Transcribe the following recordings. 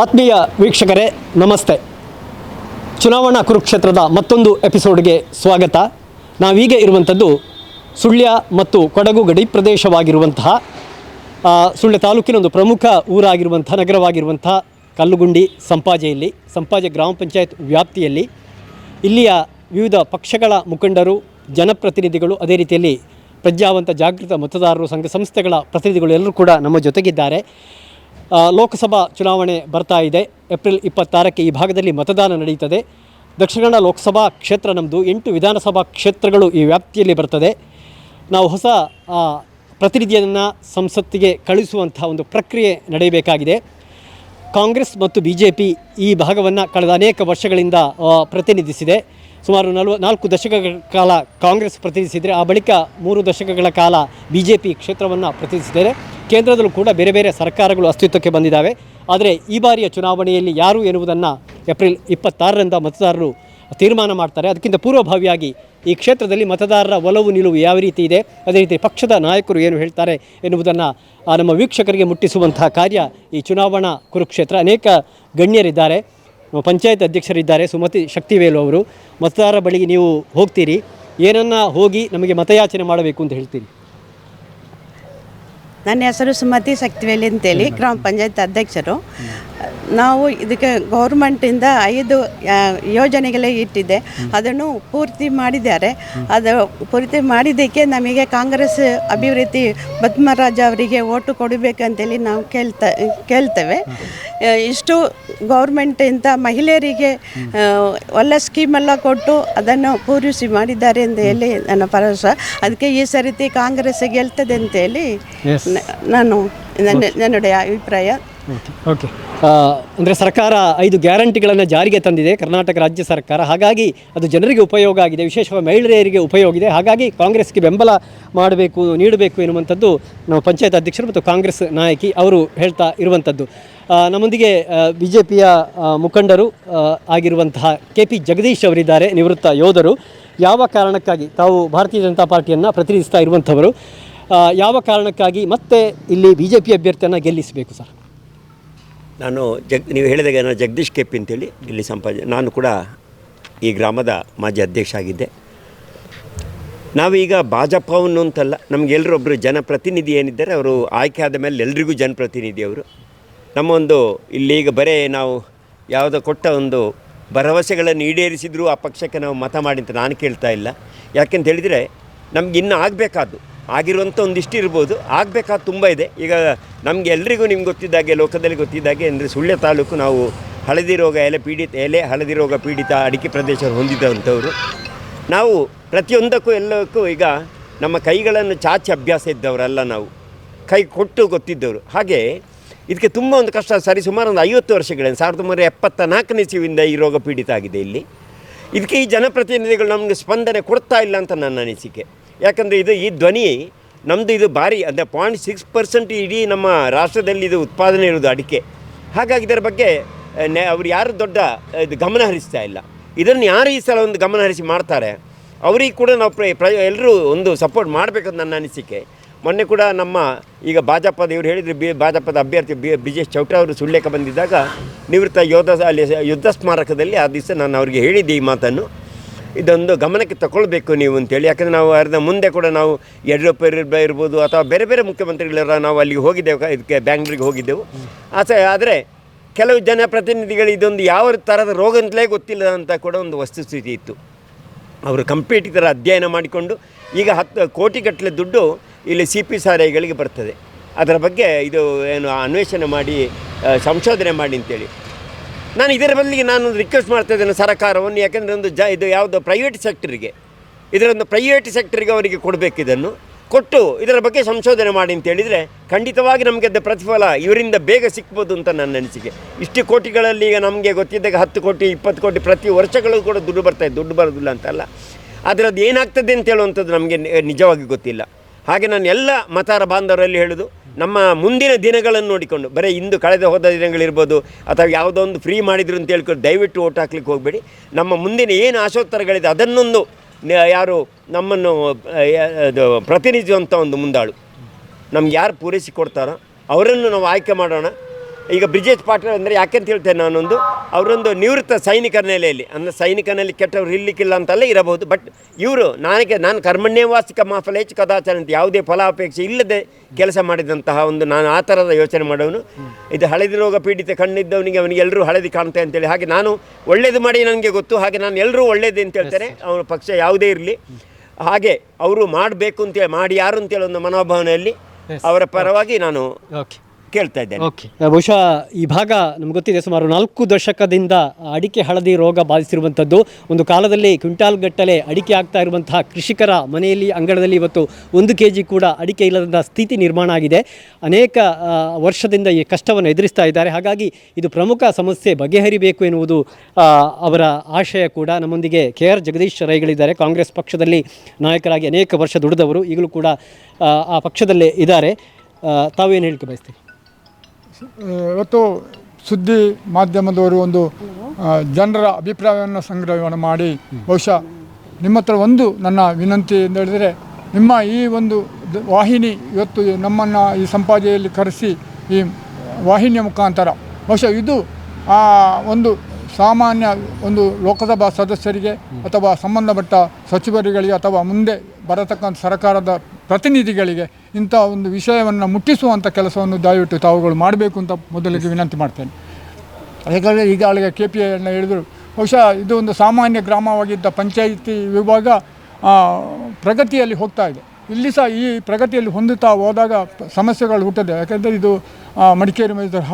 ಆತ್ಮೀಯ ವೀಕ್ಷಕರೇ, ನಮಸ್ತೆ. ಚುನಾವಣಾ ಕುರುಕ್ಷೇತ್ರದ ಮತ್ತೊಂದು ಎಪಿಸೋಡ್ಗೆ ಸ್ವಾಗತ. ನಾವೀಗ ಇರುವಂಥದ್ದು ಸುಳ್ಯ ಮತ್ತು ಕೊಡಗು ಗಡಿ ಪ್ರದೇಶವಾಗಿರುವಂತಹ ಸುಳ್ಯ ತಾಲೂಕಿನ ಒಂದು ಪ್ರಮುಖ ಊರಾಗಿರುವಂಥ, ನಗರವಾಗಿರುವಂಥ ಕಲ್ಲುಗುಂಡಿ ಸಂಪಾಜೆಯಲ್ಲಿ, ಸಂಪಾಜೆ ಗ್ರಾಮ ಪಂಚಾಯತ್ ವ್ಯಾಪ್ತಿಯಲ್ಲಿ. ಇಲ್ಲಿಯ ವಿವಿಧ ಪಕ್ಷಗಳ ಮುಖಂಡರು, ಜನಪ್ರತಿನಿಧಿಗಳು, ಅದೇ ರೀತಿಯಲ್ಲಿ ಪ್ರಜ್ಞಾವಂತ ಜಾಗೃತ ಮತದಾರರು, ಸಂಘ ಸಂಸ್ಥೆಗಳ ಪ್ರತಿನಿಧಿಗಳು ಎಲ್ಲರೂ ಕೂಡ ನಮ್ಮ ಜೊತೆಗಿದ್ದಾರೆ. ಲೋಕಸಭಾ ಚುನಾವಣೆ ಬರ್ತಾ ಇದೆ. ಏಪ್ರಿಲ್ ಇಪ್ಪತ್ತಾರಕ್ಕೆ ಈ ಭಾಗದಲ್ಲಿ ಮತದಾನ ನಡೆಯುತ್ತದೆ ದಕ್ಷಿಣ ಕನ್ನಡ ಲೋಕಸಭಾ ಕ್ಷೇತ್ರ ನಮ್ಮದು ಎಂಟು ವಿಧಾನಸಭಾ ಕ್ಷೇತ್ರಗಳು ಈ ವ್ಯಾಪ್ತಿಯಲ್ಲಿ ಬರ್ತದೆ. ನಾವು ಹೊಸ ಪ್ರತಿನಿಧಿಯನ್ನು ಸಂಸತ್ತಿಗೆ ಕಳುಹಿಸುವಂಥ ಒಂದು ಪ್ರಕ್ರಿಯೆ ನಡೆಯಬೇಕಾಗಿದೆ. ಕಾಂಗ್ರೆಸ್ ಮತ್ತು ಬಿ ಜೆ ಪಿ ಈ ಭಾಗವನ್ನು ಕಳೆದ ಅನೇಕ ವರ್ಷಗಳಿಂದ ಪ್ರತಿನಿಧಿಸಿದೆ. ಸುಮಾರು ನಲ್ವ ನಾಲ್ಕು ದಶಕಗಳ ಕಾಲ ಕಾಂಗ್ರೆಸ್ ಪ್ರತಿನಿಧಿಸಿದರೆ, ಆ ಬಳಿಕ ಮೂರು ದಶಕಗಳ ಕಾಲ ಬಿ ಜೆ ಪಿ ಕ್ಷೇತ್ರವನ್ನು ಪ್ರತಿನಿಧಿಸಿದ್ದಾರೆ ಕೇಂದ್ರದಲ್ಲೂ ಕೂಡ ಬೇರೆ ಬೇರೆ ಸರ್ಕಾರಗಳು ಅಸ್ತಿತ್ವಕ್ಕೆ ಬಂದಿದ್ದಾವೆ. ಆದರೆ ಈ ಬಾರಿಯ ಚುನಾವಣೆಯಲ್ಲಿ ಯಾರು ಎನ್ನುವುದನ್ನು ಏಪ್ರಿಲ್ ಇಪ್ಪತ್ತಾರರಿಂದ ಮತದಾರರು ತೀರ್ಮಾನ ಮಾಡ್ತಾರೆ. ಅದಕ್ಕಿಂತ ಪೂರ್ವಭಾವಿಯಾಗಿ ಈ ಕ್ಷೇತ್ರದಲ್ಲಿ ಮತದಾರರ ಒಲವು ನಿಲುವು ಯಾವ ರೀತಿ ಇದೆ, ಅದೇ ರೀತಿ ಪಕ್ಷದ ನಾಯಕರು ಏನು ಹೇಳ್ತಾರೆ ಎನ್ನುವುದನ್ನು ನಮ್ಮ ವೀಕ್ಷಕರಿಗೆ ಮುಟ್ಟಿಸುವಂತಹ ಕಾರ್ಯ ಈ ಚುನಾವಣಾ ಕುರುಕ್ಷೇತ್ರ. ಅನೇಕ ಗಣ್ಯರಿದ್ದಾರೆ. ಪಂಚಾಯತ್ ಅಧ್ಯಕ್ಷರಿದ್ದಾರೆ ಸುಮತಿ ಶಕ್ತಿವೇಲು ಅವರು. ಮತದಾರರ ಬಳಿಗೆ ನೀವು ಹೋಗ್ತೀರಿ. ಏನನ್ನ ಹೋಗಿ ನಮಗೆ ಮತಯಾಚನೆ ಮಾಡಬೇಕು ಅಂತ ಹೇಳ್ತೀರಿ? ನನ್ನ ಹೆಸರು ಸುಮತಿ ಶಕ್ತಿವೇಲಿ ಅಂತೇಳಿ ಗ್ರಾಮ ಪಂಚಾಯತ್ ಅಧ್ಯಕ್ಷರು. ನಾವು ಇದಕ್ಕೆ ಗೌರ್ಮೆಂಟಿಂದ ಐದು ಯೋಜನೆಗಳೇ ಇಟ್ಟಿದೆ. ಅದನ್ನು ಪೂರ್ತಿ ಮಾಡಿದ್ದಾರೆ. ಅದು ಪೂರ್ತಿ ಮಾಡಿದ್ದಕ್ಕೆ ನಮಗೆ ಕಾಂಗ್ರೆಸ್ ಅಭಿವೃದ್ಧಿ ಪದ್ಮರಾಜ ಅವರಿಗೆ ಓಟು ಕೊಡಬೇಕಂತೇಳಿ ನಾವು ಕೇಳ್ತಾ ಕೇಳ್ತೇವೆ. ಇಷ್ಟು ಗೌರ್ಮೆಂಟಿಂದ ಮಹಿಳೆಯರಿಗೆ ಒಳ್ಳೆ ಸ್ಕೀಮೆಲ್ಲ ಕೊಟ್ಟು ಅದನ್ನು ಪೂರೈಸಿ ಮಾಡಿದ್ದಾರೆ ಅಂತ ಹೇಳಿ ನನ್ನ ಭರವಸೆ. ಅದಕ್ಕೆ ಈ ಸರಿತಿ ಕಾಂಗ್ರೆಸ್ ಗೆಲ್ತದೆ ಅಂತೇಳಿ. ನಾನು ನನ್ನ ನನ್ನುடைய ಅಭಿಪ್ರಾಯ. ಓಕೆ ಅಂದರೆ ಸರ್ಕಾರ ಐದು ಗ್ಯಾರಂಟಿಗಳನ್ನು ಜಾರಿಗೆ ತಂದಿದೆ, ಕರ್ನಾಟಕ ರಾಜ್ಯ ಸರ್ಕಾರ. ಹಾಗಾಗಿ ಅದು ಜನರಿಗೆ ಉಪಯೋಗ ಆಗಿದೆ, ವಿಶೇಷವಾಗಿ ಮಹಿಳೆಯರಿಗೆ ಉಪಯೋಗ ಇದೆ. ಹಾಗಾಗಿ ಕಾಂಗ್ರೆಸ್ಗೆ ಬೆಂಬಲ ಮಾಡಬೇಕು, ನೀಡಬೇಕು ಎನ್ನುವಂಥದ್ದು ನಮ್ಮ ಪಂಚಾಯತ್ ಅಧ್ಯಕ್ಷರು ಮತ್ತು ಕಾಂಗ್ರೆಸ್ ನಾಯಕಿ ಅವರು ಹೇಳ್ತಾ ಇರುವಂಥದ್ದು. ನಮ್ಮೊಂದಿಗೆ ಬಿ ಜೆ ಪಿಯ ಮುಖಂಡರು ಆಗಿರುವಂತಹ ಕೆ ಪಿ ಜಗದೀಶ್ ಅವರಿದ್ದಾರೆ, ನಿವೃತ್ತ ಯೋಧರು. ಯಾವ ಕಾರಣಕ್ಕಾಗಿ? ತಾವು ಭಾರತೀಯ ಜನತಾ ಪಾರ್ಟಿಯನ್ನು ಪ್ರತಿನಿಧಿಸ್ತಾ ಇರುವಂಥವರು. ಯಾವ ಕಾರಣಕ್ಕಾಗಿ ಮತ್ತೆ ಇಲ್ಲಿ ಬಿ ಜೆ ಪಿ ಅಭ್ಯರ್ಥಿಯನ್ನು ಗೆಲ್ಲಿಸಬೇಕು ಸರ್? ನಾನು ಜಗ್, ನೀವು ಹೇಳಿದಾಗ ನಾನು ಜಗದೀಶ್ ಕೆಪಿ ಅಂತೇಳಿ ಇಲ್ಲಿ ಸಂಪಾದ, ನಾನು ಕೂಡ ಈ ಗ್ರಾಮದ ಮಾಜಿ ಅಧ್ಯಕ್ಷ ಆಗಿದ್ದೆ. ನಾವೀಗ ಭಾಜಪವನ್ನು ಅಂತಲ್ಲ ನಮಗೆಲ್ಲರೊಬ್ಬರು ಜನಪ್ರತಿನಿಧಿ ಏನಿದ್ದಾರೆ ಅವರು ಆಯ್ಕೆ ಆದ ಮೇಲೆ ಎಲ್ರಿಗೂ ಜನಪ್ರತಿನಿಧಿ ಅವರು. ಒಂದು ಈಗ ಬರೇ ನಾವು ಯಾವುದೋ ಕೊಟ್ಟ ಒಂದು ಭರವಸೆಗಳನ್ನು ಈಡೇರಿಸಿದರೂ ಆ ಪಕ್ಷಕ್ಕೆ ನಾವು ಮತ ಮಾಡಿ ಅಂತ ನಾನು ಕೇಳ್ತಾ ಇಲ್ಲ. ಯಾಕೆಂತ ಹೇಳಿದರೆ ನಮ್ಗೆ ಇನ್ನೂ ಆಗಬೇಕಾದ್ದು ಆಗಿರುವಂಥ ಒಂದಿಷ್ಟು ಇರ್ಬೋದು. ಆಗಬೇಕಾದ ತುಂಬ ಇದೆ. ಈಗ ನಮಗೆ ಎಲ್ರಿಗೂ ನಿಮ್ಗೆ ಗೊತ್ತಿದ್ದಾಗೆ, ಲೋಕದಲ್ಲಿ ಗೊತ್ತಿದ್ದಾಗೆ ಅಂದರೆ ಸುಳ್ಯ ತಾಲೂಕು ನಾವು ಹಳದಿ ರೋಗ ಎಲೆ ಪೀಡಿತ, ಎಲೆ ಹಳದಿ ರೋಗ ಪೀಡಿತ ಅಡಿಕೆ ಪ್ರದೇಶ ಹೊಂದಿದಂಥವರು. ನಾವು ಪ್ರತಿಯೊಂದಕ್ಕೂ ಎಲ್ಲಕ್ಕೂ ಈಗ ನಮ್ಮ ಕೈಗಳನ್ನು ಚಾಚಿ ಅಭ್ಯಾಸ ಇದ್ದವರಲ್ಲ ನಾವು. ಕೈ ಕೊಟ್ಟು ಗೊತ್ತಿದ್ದವರು. ಹಾಗೆ ಇದಕ್ಕೆ ತುಂಬ ಒಂದು ಕಷ್ಟ. ಸರಿ ಸುಮಾರು ಒಂದು ಐವತ್ತು ವರ್ಷಗಳಿಂದ, ಸಾವಿರದ ಒಂಬೈನೂರ ಎಪ್ಪತ್ತ ನಾಲ್ಕನೇ ಈ ರೋಗ ಪೀಡಿತ ಆಗಿದೆ ಇಲ್ಲಿ. ಇದಕ್ಕೆ ಈ ಜನಪ್ರತಿನಿಧಿಗಳು ನಮಗೆ ಸ್ಪಂದನೆ ಕೊಡ್ತಾ ಇಲ್ಲ ಅಂತ ನನ್ನ ಅನಿಸಿಕೆ. ಯಾಕಂದರೆ ಇದು ಈ ಧ್ವನಿ ನಮ್ಮದು ಇದು ಭಾರಿ, ಅಂದರೆ ಪಾಯಿಂಟ್ ಸಿಕ್ಸ್ ಪರ್ಸೆಂಟ್ ಇಡೀ ನಮ್ಮ ರಾಷ್ಟ್ರದಲ್ಲಿ ಇದು ಉತ್ಪಾದನೆ ಇರೋದು ಅಡಿಕೆ. ಹಾಗಾಗಿ ಇದರ ಬಗ್ಗೆ ಅವ್ರು ಯಾರು ದೊಡ್ಡ ಇದು ಗಮನ ಹರಿಸ್ತಾ ಇಲ್ಲ. ಇದನ್ನು ಯಾರು ಈ ಸಲ ಒಂದು ಗಮನ ಹರಿಸಿ ಮಾಡ್ತಾರೆ? ಅವರಿಗೆ ಕೂಡ ನಾವು ಪ್ರ ಎಲ್ಲರೂ ಒಂದು ಸಪೋರ್ಟ್ ಮಾಡಬೇಕಂತ ನನ್ನ ಅನಿಸಿಕೆ. ಮೊನ್ನೆ ಕೂಡ ನಮ್ಮ, ಈಗ ಭಾಜಪದ ಇವರು ಹೇಳಿದ್ರು, ಬಿ, ಭಾಜಪದ ಅಭ್ಯರ್ಥಿ ಬಿ ಬಿಜೇಶ್ ಚೌಟ ಅವರು ಸುಳ್ಳೇಕೆ ಬಂದಿದ್ದಾಗ ನಿವೃತ್ತ ಯೋಧ, ಅಲ್ಲಿ ಯುದ್ಧ ಸ್ಮಾರಕದಲ್ಲಿ ಆ ದಿವಸ ನಾನು ಅವರಿಗೆ ಹೇಳಿದ್ದೆ ಈ ಮಾತನ್ನು. ಇದೊಂದು ಗಮನಕ್ಕೆ ತಗೊಳ್ಬೇಕು ನೀವು ಅಂತೇಳಿ. ಯಾಕಂದರೆ ನಾವು ಅರ್ಧ ಮುಂದೆ ಕೂಡ ನಾವು ಯಡಿಯೂರಪ್ಪ ಇರ್ಬೋದು ಅಥವಾ ಬೇರೆ ಬೇರೆ ಮುಖ್ಯಮಂತ್ರಿಗಳೆಲ್ಲ ನಾವು ಅಲ್ಲಿಗೆ ಹೋಗಿದ್ದೆವು. ಇದಕ್ಕೆ ಬ್ಯಾಂಗ್ಳೂರಿಗೆ ಹೋಗಿದ್ದೆವು. ಆಸೆ ಆದರೆ ಕೆಲವು ಜನಪ್ರತಿನಿಧಿಗಳು ಇದೊಂದು ಯಾವ ಥರದ ರೋಗ ಅಂತಲೇ ಗೊತ್ತಿಲ್ಲ ಅಂತ ಕೂಡ ಒಂದು ವಸ್ತುಸ್ಥಿತಿ ಇತ್ತು. ಅವರು ಕಂಪ್ಲೀಟ್ ಥರ ಅಧ್ಯಯನ ಮಾಡಿಕೊಂಡು ಈಗ ಹತ್ತು ಕೋಟಿಗಟ್ಟಲೆ ದುಡ್ಡು ಇಲ್ಲಿ ಸಿ ಪಿ ಸಾರೈಗಳಿಗೆ ಬರ್ತದೆ. ಅದರ ಬಗ್ಗೆ ಇದು ಏನು ಅನ್ವೇಷಣೆ ಮಾಡಿ ಸಂಶೋಧನೆ ಮಾಡಿ ಅಂತೇಳಿ. ನಾನು ಇದರ ಬದಲಿಗೆ ನಾನು ರಿಕ್ವೆಸ್ಟ್ ಮಾಡ್ತಾ ಇದ್ದೇನೆ ಸರ್ಕಾರವನ್ನು, ಯಾಕೆಂದರೆ ಒಂದು ಜ ಇದು ಯಾವುದೋ ಪ್ರೈವೇಟ್ ಸೆಕ್ಟರಿಗೆ ಇದರೊಂದು ಪ್ರೈವೇಟ್ ಸೆಕ್ಟರಿಗೆ ಅವರಿಗೆ ಕೊಡಬೇಕು ಇದನ್ನು. ಕೊಟ್ಟು ಇದರ ಬಗ್ಗೆ ಸಂಶೋಧನೆ ಮಾಡಿ ಅಂತ ಹೇಳಿದರೆ ಖಂಡಿತವಾಗಿ ನಮಗೆ ಅದು ಪ್ರತಿಫಲ, ಇವರಿಂದ ಬೇಗ ಸಿಕ್ಬೋದು ಅಂತ ನನ್ನ ಅನಿಸಿಕೆ. ಇಷ್ಟು ಕೋಟಿಗಳಲ್ಲಿ ಈಗ ನಮಗೆ ಗೊತ್ತಿದ್ದಾಗ ಹತ್ತು ಕೋಟಿ, ಇಪ್ಪತ್ತು ಕೋಟಿ ಪ್ರತಿ ವರ್ಷಗಳು ಕೂಡ ದುಡ್ಡು ಬರ್ತಾಯಿದೆ ದುಡ್ಡು ಬರೋದಿಲ್ಲ ಅಂತಲ್ಲ ಆದರೆ ಅದು ಏನಾಗ್ತದೆ ಅಂತ ಹೇಳುವಂಥದ್ದು ನಮಗೆ ನಿಜವಾಗಿ ಗೊತ್ತಿಲ್ಲ. ಹಾಗೆ ನಾನು ಎಲ್ಲ ಮತಾರ ಬಾಂಧವರಲ್ಲಿ ಹೇಳೋದು ನಮ್ಮ ಮುಂದಿನ ದಿನಗಳನ್ನು ನೋಡಿಕೊಂಡು, ಬರೀ ಇಂದು ಕಳೆದ ಹೋದ ದಿನಗಳಿರ್ಬೋದು, ಅಥವಾ ಯಾವುದೋ ಒಂದು ಫ್ರೀ ಮಾಡಿದ್ರು ಅಂತ ಹೇಳ್ಕೊಂಡು ದಯವಿಟ್ಟು ಓಟ್ ಹಾಕ್ಲಿಕ್ಕೆ ಹೋಗಬೇಡಿ. ನಮ್ಮ ಮುಂದಿನ ಏನು ಆಶೋತ್ತರಗಳಿದೆ, ಅದನ್ನೊಂದು ಯಾರು ನಮ್ಮನ್ನು ಅದು ಪ್ರತಿನಿಧಿಸುವಂಥ ಒಂದು ಮುಂದಾಳು. ನಮ್ಗೆ ಯಾರು ಪೂರೈಸಿ ಕೊಡ್ತಾರೋ, ಅವರನ್ನು ನಾವು ಆಯ್ಕೆ ಮಾಡೋಣ. ಈಗ ಬ್ರಿಜೇಶ್ ಪಾಟೀಲ್ ಅಂದರೆ ಯಾಕೆಂತ ಹೇಳ್ತೇನೆ ನಾನೊಂದು ಅವರೊಂದು ನಿವೃತ್ತ ಸೈನಿಕರ ನೆಲೆಯಲ್ಲಿ ಅಂದರೆ ಸೈನಿಕನಲ್ಲಿ ಕೆಟ್ಟವ್ರು ಇರಲಿಕ್ಕಿಲ್ಲ ಅಂತಲ್ಲ ಇರಬಹುದು ಬಟ್ ಇವರು ನನಗೆ ನಾನು ಕರ್ಮಣ್ಯವಾಸಿಕ ಮಾಫಲೇಚ್ ಕದಾಚಾರ ಅಂತ ಯಾವುದೇ ಫಲಾಪೇಕ್ಷೆ ಇಲ್ಲದೆ ಕೆಲಸ ಮಾಡಿದಂತಹ ಒಂದು ನಾನು ಆ ಥರದ ಯೋಚನೆ ಮಾಡೋನು. ಇದು ಹಳದಿ ರೋಗ ಪೀಡಿತ ಕಣ್ಣಿದ್ದವನಿಗೆ ಅವನಿಗೆ ಎಲ್ಲರೂ ಹಳದಿ ಕಾಣ್ತೆ ಅಂತೇಳಿ. ಹಾಗೆ ನಾನು ಒಳ್ಳೇದು ಮಾಡಿ ನನಗೆ ಗೊತ್ತು ಹಾಗೆ ನಾನು ಎಲ್ಲರೂ ಒಳ್ಳೇದು ಅಂತ ಹೇಳ್ತೇನೆ. ಅವನ ಪಕ್ಷ ಯಾವುದೇ ಇರಲಿ. ಹಾಗೆ ಅವರು ಮಾಡಬೇಕು ಅಂತೇಳಿ ಮಾಡಿ ಯಾರು ಅಂತೇಳಿ ಒಂದು ಮನೋಭಾವನೆಯಲ್ಲಿ ಅವರ ಪರವಾಗಿ ನಾನು ಓಕೆ ಕೇಳ್ತಾ ಇದ್ದೇನೆ. ಓಕೆ ಬಹುಶಃ ಈ ಭಾಗ ನಮ್ಗೆ ಗೊತ್ತಿದೆ ಸುಮಾರು ನಾಲ್ಕು ದಶಕದಿಂದ ಅಡಿಕೆ ಹಳದಿ ರೋಗ ಬಾಧಿಸಿರುವಂಥದ್ದು. ಒಂದು ಕಾಲದಲ್ಲಿ ಕ್ವಿಂಟಾಲ್ ಗಟ್ಟಲೆ ಅಡಿಕೆ ಆಗ್ತಾ ಇರುವಂತಹ ಕೃಷಿಕರ ಮನೆಯಲ್ಲಿ ಅಂಗಳದಲ್ಲಿ ಇವತ್ತು ಒಂದು ಕೆ ಜಿ ಕೂಡ ಅಡಿಕೆ ಇಲ್ಲದ ಸ್ಥಿತಿ ನಿರ್ಮಾಣ ಆಗಿದೆ. ಅನೇಕ ವರ್ಷದಿಂದ ಈ ಕಷ್ಟವನ್ನು ಎದುರಿಸ್ತಾ ಇದ್ದಾರೆ. ಹಾಗಾಗಿ ಇದು ಪ್ರಮುಖ ಸಮಸ್ಯೆ ಬಗೆಹರಿಬೇಕು ಎನ್ನುವುದು ಅವರ ಆಶಯ ಕೂಡ ನಮ್ಮೊಂದಿಗೆ ಕೆ ಆರ್ ಜಗದೀಶ್ ರೈಗಳಿದ್ದಾರೆ. ಕಾಂಗ್ರೆಸ್ ಪಕ್ಷದಲ್ಲಿ ನಾಯಕರಾಗಿ ಅನೇಕ ವರ್ಷ ದುಡಿದವರು ಈಗಲೂ ಕೂಡ ಆ, ಪಕ್ಷದಲ್ಲೇ ಇದ್ದಾರೆ. ತಾವೇನು ಹೇಳಿಕೆ ಬಯಸ್ತೀರಿ? ಇವತ್ತು ಸುದ್ದಿ ಮಾಧ್ಯಮದವರು ಒಂದು ಜನರ ಅಭಿಪ್ರಾಯವನ್ನು ಸಂಗ್ರಹವನ್ನು ಮಾಡಿ ಬಹುಶಃ ನಿಮ್ಮ ಹತ್ರ ಒಂದು ನನ್ನ ವಿನಂತಿ ಎಂದು ಹೇಳಿದರೆ ನಿಮ್ಮ ಈ ಒಂದು ವಾಹಿನಿ ಇವತ್ತು ನಮ್ಮನ್ನು ಈ ಸಂಪಾದನೆಯಲ್ಲಿ ಕರೆಸಿ ಈ ವಾಹಿನಿಯ ಮುಖಾಂತರ ಬಹುಶಃ ಇದು ಆ ಒಂದು ಸಾಮಾನ್ಯ ಒಂದು ಲೋಕಸಭಾ ಸದಸ್ಯರಿಗೆ ಅಥವಾ ಸಂಬಂಧಪಟ್ಟ ಸಚಿವರುಗಳಿಗೆ ಅಥವಾ ಮುಂದೆ ಬರತಕ್ಕಂಥ ಸರ್ಕಾರದ ಪ್ರತಿನಿಧಿಗಳಿಗೆ ಇಂಥ ಒಂದು ವಿಷಯವನ್ನು ಮುಟ್ಟಿಸುವಂಥ ಕೆಲಸವನ್ನು ದಯವಿಟ್ಟು ತಾವುಗಳು ಮಾಡಬೇಕು ಅಂತ ಮೊದಲಿಗೆ ವಿನಂತಿ ಮಾಡ್ತೇನೆ. ಯಾಕಂದರೆ ಈಗಾಗಲೇ ಕೆ ಪಿ ಐನ ಹೇಳಿದರು, ಬಹುಶಃ ಇದು ಒಂದು ಸಾಮಾನ್ಯ ಗ್ರಾಮವಾಗಿದ್ದ ಪಂಚಾಯಿತಿ ವಿಭಾಗ ಪ್ರಗತಿಯಲ್ಲಿ ಹೋಗ್ತಾ ಇದೆ. ಇಲ್ಲಿ ಸಹ ಈ ಪ್ರಗತಿಯಲ್ಲಿ ಹೊಂದುತ್ತಾ ಹೋದಾಗ ಸಮಸ್ಯೆಗಳು ಹುಟ್ಟದೆ. ಯಾಕೆಂದರೆ ಇದು ಮಡಿಕೇರಿ ಮೈಸೂರು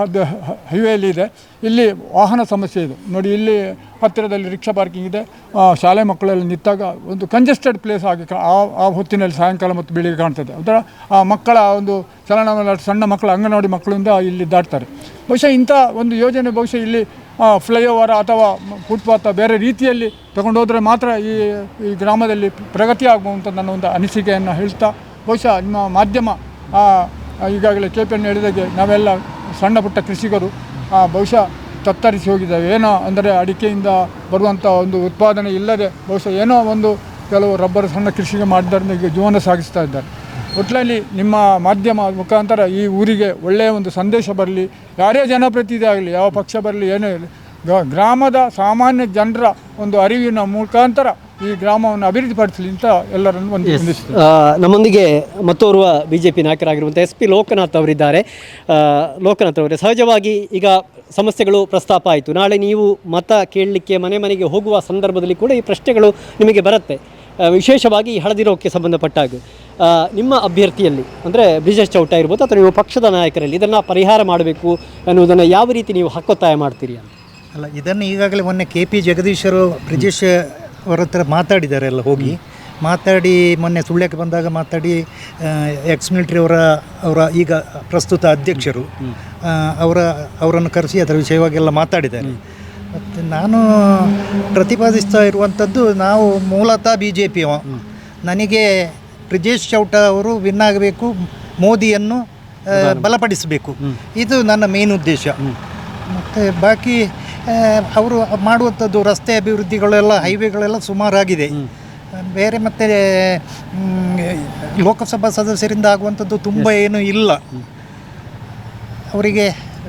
ಹೈವೇಯಲ್ಲಿ ಇದೆ. ಇಲ್ಲಿ ವಾಹನ ಸಮಸ್ಯೆ ಇದೆ. ನೋಡಿ, ಇಲ್ಲಿ ಹತ್ತಿರದಲ್ಲಿ ರಿಕ್ಷಾ ಪಾರ್ಕಿಂಗ್ ಇದೆ. ಶಾಲೆ ಮಕ್ಕಳಲ್ಲಿ ನಿಂತಾಗ ಒಂದು ಕಂಜೆಸ್ಟೆಡ್ ಪ್ಲೇಸ್ ಆಗಿ ಆ ಆ ಹೊತ್ತಿನಲ್ಲಿ ಸಾಯಂಕಾಲ ಮತ್ತು ಬೆಳಿಗ್ಗೆ ಕಾಣ್ತದೆ. ಅದರ ಆ, ಮಕ್ಕಳ ಒಂದು ಚಲನವಲನ, ಸಣ್ಣ ಮಕ್ಕಳ ಅಂಗನವಾಡಿ ಮಕ್ಕಳಿಂದ ಇಲ್ಲಿ ದಾಟ್ತಾರೆ. ಬಹುಶಃ ಇಂಥ ಒಂದು ಯೋಜನೆ ಬಹುಶಃ ಇಲ್ಲಿ ಫ್ಲೈಓವರ್ ಅಥವಾ ಫುಟ್ಪಾತ್ ಬೇರೆ ರೀತಿಯಲ್ಲಿ ತಗೊಂಡೋದ್ರೆ ಮಾತ್ರ ಈ ಈ ಗ್ರಾಮದಲ್ಲಿ ಪ್ರಗತಿ ಆಗುವಂಥ ನನ್ನ ಒಂದು ಅನಿಸಿಕೆಯನ್ನು ಹೇಳ್ತಾ, ಬಹುಶಃ ನಿಮ್ಮ ಮಾಧ್ಯಮ ಈಗಾಗಲೇ ಕೆ ಪಿ ಹೇಳಿದಾಗೆ ನಾವೆಲ್ಲ ಸಣ್ಣ ಪುಟ್ಟ ಕೃಷಿಕರು ಬಹುಶಃ ತತ್ತರಿಸಿ ಹೋಗಿದ್ದಾವೆ. ಏನೋ ಅಂದರೆ ಅಡಿಕೆಯಿಂದ ಬರುವಂಥ ಒಂದು ಉತ್ಪಾದನೆ ಇಲ್ಲದೆ, ಬಹುಶಃ ಏನೋ ಒಂದು ಕೆಲವು ರಬ್ಬರ್ ಸಣ್ಣ ಕೃಷಿಗೆ ಮಾಡಿದ್ದರಿಂದ ಈಗ ಜೀವನ ಸಾಗಿಸ್ತಾ ಇದ್ದಾರೆ. ಒಟ್ಟಿನಲ್ಲಿ ನಿಮ್ಮ ಮಾಧ್ಯಮ ಮುಖಾಂತರ ಈ ಊರಿಗೆ ಒಳ್ಳೆಯ ಒಂದು ಸಂದೇಶ ಬರಲಿ ಯಾರೇ ಜನಪ್ರತಿನಿಧಿ ಆಗಲಿ ಯಾವ ಪಕ್ಷ ಬರಲಿ ಏನೇ ಇರಲಿ ಗ್ರಾಮದ ಸಾಮಾನ್ಯ ಜನರ ಒಂದು ಅರಿವಿನ ಮುಖಾಂತರ ಈ ಗ್ರಾಮವನ್ನು ಅಭಿವೃದ್ಧಿಪಡಿಸಲಿ ಅಂತ ಎಲ್ಲರನ್ನು ಒಂದು ನಮ್ಮೊಂದಿಗೆ ಮತ್ತೋರ್ವ ಬಿ ಜೆ ಪಿ ನಾಯಕರಾಗಿರುವಂಥ ಎಸ್ ಪಿ ಲೋಕನಾಥ್ ಅವರಿದ್ದಾರೆ. ಲೋಕನಾಥ್ ಅವರೇ ಸಹಜವಾಗಿ ಈಗ ಸಮಸ್ಯೆಗಳು ಪ್ರಸ್ತಾಪ ಆಯಿತು. ನಾಳೆ ನೀವು ಮತ ಕೇಳಲಿಕ್ಕೆ ಮನೆ ಮನೆಗೆ ಹೋಗುವ ಸಂದರ್ಭದಲ್ಲಿ ಕೂಡ ಈ ಪ್ರಶ್ನೆಗಳು ನಿಮಗೆ ಬರುತ್ತೆ. ವಿಶೇಷವಾಗಿ ಈ ಸಂಬಂಧಪಟ್ಟ ಹಾಗೆ. ಸಂಬಂಧಪಟ್ಟಾಗ ನಿಮ್ಮ ಅಭ್ಯರ್ಥಿಯಲ್ಲಿ ಅಂದರೆ ಬ್ರಿಜೇಶ್ ಚೌಟ ಇರ್ಬೋದು ಅಥವಾ ನೀವು ಪಕ್ಷದ ನಾಯಕರಲ್ಲಿ ಇದನ್ನು ಪರಿಹಾರ ಮಾಡಬೇಕು ಅನ್ನೋದನ್ನು ಯಾವ ರೀತಿ ನೀವು ಹಕ್ಕೊತ್ತಾಯ ಮಾಡ್ತೀರಿ ಅಂತ? ಅಲ್ಲ ಇದನ್ನು ಈಗಾಗಲೇ ಮೊನ್ನೆ ಕೆ ಪಿ ಜಗದೀಶರು ಬ್ರಿಜೇಶ್ ಅವರ ಹತ್ರ ಮಾತಾಡಿದ್ದಾರೆ ಎಲ್ಲ ಹೋಗಿ. ಮಾತಾಡಿ ಮೊನ್ನೆ ಸುಳ್ಯಕ್ಕೆ ಬಂದಾಗ ಮಾತಾಡಿ ಎಕ್ಸ್ ಮಿಲಿಟ್ರಿ ಅವರ ಅವರ ಈಗ ಪ್ರಸ್ತುತ ಅಧ್ಯಕ್ಷರು ಅವರ ಅವರನ್ನು ಕರೆಸಿ ಅದರ ವಿಷಯವಾಗೆಲ್ಲ ಮಾತಾಡಿದ್ದಾರೆ. ಮತ್ತು ನಾನು ಪ್ರತಿಪಾದಿಸ್ತಾ ಇರುವಂಥದ್ದು ನಾವು ಮೂಲತಃ ಬಿ ಜೆ ಪಿ ನನಗೆ ಬ್ರಿಜೇಶ್ ಚೌಟ ಅವರು ವಿನ್ ಆಗಬೇಕು ಮೋದಿಯನ್ನು ಬಲಪಡಿಸಬೇಕು. ಇದು ನನ್ನ ಮೇನ್ ಉದ್ದೇಶ. ಮತ್ತು ಬಾಕಿ ಅವರು ಮಾಡುವಂಥದ್ದು ರಸ್ತೆ ಅಭಿವೃದ್ಧಿಗಳೆಲ್ಲ ಹೈವೇಗಳೆಲ್ಲ ಸುಮಾರಾಗಿದೆ. ಬೇರೆ ಮತ್ತು ಲೋಕಸಭಾ ಸದಸ್ಯರಿಂದ ಆಗುವಂಥದ್ದು ತುಂಬ ಏನು ಇಲ್ಲ. ಅವರಿಗೆ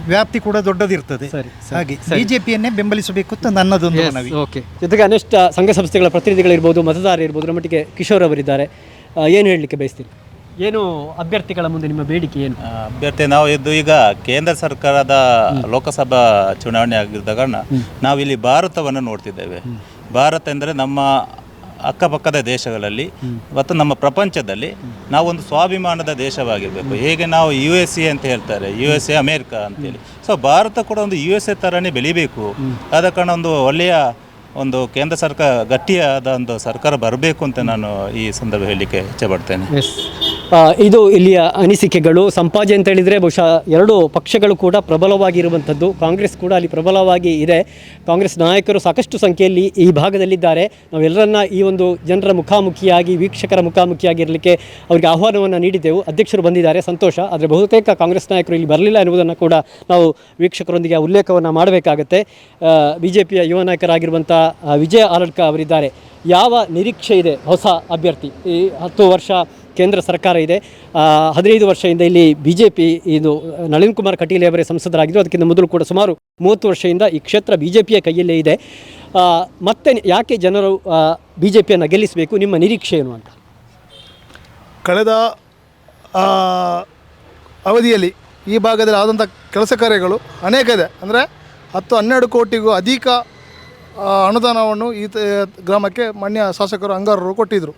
ವ್ಯಾಪ್ತಿ ಕೂಡ ದೊಡ್ಡದಿರ್ತದೆ ಸರಿ, ಸರಿ, ಹಾಗೆ ಬಿಜೆಪಿಯನ್ನೇ ಜೆ ಪಿಯನ್ನೇ ಬೆಂಬಲಿಸಬೇಕು ಅಂತ ನನ್ನದೊಂದು ಮನವಿ. ಓಕೆ ಜೊತೆಗೆ ಅನಿಷ್ಟ ಸಂಘ ಸಂಸ್ಥೆಗಳ ಪ್ರತಿನಿಧಿಗಳಿರ್ಬೋದು ಮತದಾರ ಇರ್ಬೋದು ನಮ್ಮ ಮಟ್ಟಿಗೆ ಕಿಶೋರ್ ಅವರಿದ್ದಾರೆ. ಏನು ಹೇಳಲಿಕ್ಕೆ ಬಯಸ್ತೀರಿ? ಏನು ಅಭ್ಯರ್ಥಿಗಳ ಮುಂದೆ ನಿಮ್ಮ ಬೇಡಿಕೆ ಏನು? ಆ, ಅಭ್ಯರ್ಥಿ ನಾವು ಇದ್ದು ಈಗ ಕೇಂದ್ರ ಸರ್ಕಾರದ ಲೋಕಸಭಾ ಚುನಾವಣೆ ಆಗಿದ್ದ ಕಾರಣ ನಾವು ಇಲ್ಲಿ ಭಾರತವನ್ನು ನೋಡ್ತಿದ್ದೇವೆ. ಭಾರತ ಎಂದರೆ ನಮ್ಮ ಅಕ್ಕಪಕ್ಕದ ದೇಶಗಳಲ್ಲಿ ಮತ್ತು ನಮ್ಮ ಪ್ರಪಂಚದಲ್ಲಿ ನಾವೊಂದು ಸ್ವಾಭಿಮಾನದ ದೇಶವಾಗಿರಬೇಕು. ಹೇಗೆ ನಾವು ಯು ಎಸ್ ಎ ಅಂತ ಹೇಳ್ತಾರೆ ಯು ಎಸ್ ಎ ಅಮೇರಿಕಾ ಅಂತೇಳಿ. ಸೊ ಭಾರತ ಕೂಡ ಒಂದು ಯು ಎಸ್ ಎ ಥರನೇ ಬೆಳಿಬೇಕು. ಆದ ಕಾರಣ ಒಂದು ಒಳ್ಳೆಯ ಒಂದು ಕೇಂದ್ರ ಸರ್ಕಾರ ಗಟ್ಟಿಯಾದ ಒಂದು ಸರ್ಕಾರ ಬರಬೇಕು ಅಂತ ನಾನು ಈ ಸಂದರ್ಭ ಹೇಳಲಿಕ್ಕೆ ಇಚ್ಛೆಪಡ್ತೇನೆ ಎಸ್ ಇದು ಇಲ್ಲಿಯ ಅನಿಸಿಕೆಗಳು. ಸಂಪಾಜೆ ಅಂತ ಹೇಳಿದರೆ ಬಹುಶಃ ಎರಡು ಪಕ್ಷಗಳು ಕೂಡ ಪ್ರಬಲವಾಗಿರುವಂಥದ್ದು. ಕಾಂಗ್ರೆಸ್ ಕೂಡ ಅಲ್ಲಿ ಪ್ರಬಲವಾಗಿ ಇದೆ. ಕಾಂಗ್ರೆಸ್ ನಾಯಕರು ಸಾಕಷ್ಟು ಸಂಖ್ಯೆಯಲ್ಲಿ ಈ ಭಾಗದಲ್ಲಿದ್ದಾರೆ. ನಾವೆಲ್ಲರನ್ನ ಈ ಒಂದು ಜನರ ಮುಖಾಮುಖಿಯಾಗಿ, ವೀಕ್ಷಕರ ಮುಖಾಮುಖಿಯಾಗಿರಲಿಕ್ಕೆ ಅವರಿಗೆ ಆಹ್ವಾನವನ್ನು ನೀಡಿದ್ದೆವು. ಅಧ್ಯಕ್ಷರು ಬಂದಿದ್ದಾರೆ, ಸಂತೋಷ. ಆದರೆ ಬಹುತೇಕ ಕಾಂಗ್ರೆಸ್ ನಾಯಕರು ಇಲ್ಲಿ ಬರಲಿಲ್ಲ ಎನ್ನುವುದನ್ನು ಕೂಡ ನಾವು ವೀಕ್ಷಕರೊಂದಿಗೆ ಉಲ್ಲೇಖವನ್ನು ಮಾಡಬೇಕಾಗತ್ತೆ. ಬಿ ಜೆ ಪಿಯ ಯುವ ನಾಯಕರಾಗಿರುವಂಥ ವಿಜಯ ಆಲಡ್ಕ ಅವರಿದ್ದಾರೆ. ಯಾವ ನಿರೀಕ್ಷೆ ಇದೆ ಹೊಸ ಅಭ್ಯರ್ಥಿ? ಈ ಹತ್ತು ವರ್ಷ ಕೇಂದ್ರ ಸರ್ಕಾರ ಇದೆ. ಹದಿನೈದು ವರ್ಷದಿಂದ ಇಲ್ಲಿ ಬಿ ಜೆ ಪಿ ಇದು, ನಳಿನ್ ಕುಮಾರ್ ಕಟೀಲ್ ಅವರೇ ಸಂಸದರಾಗಿದ್ದರು ಅದಕ್ಕಿಂತ ಮೊದಲು ಕೂಡ ಸುಮಾರು ಮೂವತ್ತು ವರ್ಷದಿಂದ ಈ ಕ್ಷೇತ್ರ ಬಿ ಜೆ ಪಿಯ ಕೈಯಲ್ಲೇ ಇದೆ. ಮತ್ತೆ ಯಾಕೆ ಜನರು ಬಿ ಜೆ ಪಿಯನ್ನು ಗೆಲ್ಲಿಸಬೇಕು? ನಿಮ್ಮ ನಿರೀಕ್ಷೆ ಏನು ಅಂತ? ಕಳೆದ ಅವಧಿಯಲ್ಲಿ ಈ ಭಾಗದಲ್ಲಿ ಆದಂಥ ಕೆಲಸ ಕಾರ್ಯಗಳು ಅನೇಕ ಇದೆ. ಅಂದರೆ ಹತ್ತು ಹನ್ನೆರಡು ಕೋಟಿಗೂ ಅಧಿಕ ಅನುದಾನವನ್ನು ಈ ಗ್ರಾಮಕ್ಕೆ ಮಾನ್ಯ ಶಾಸಕರು, ಅಂಗಾರರು ಕೊಟ್ಟಿದ್ದರು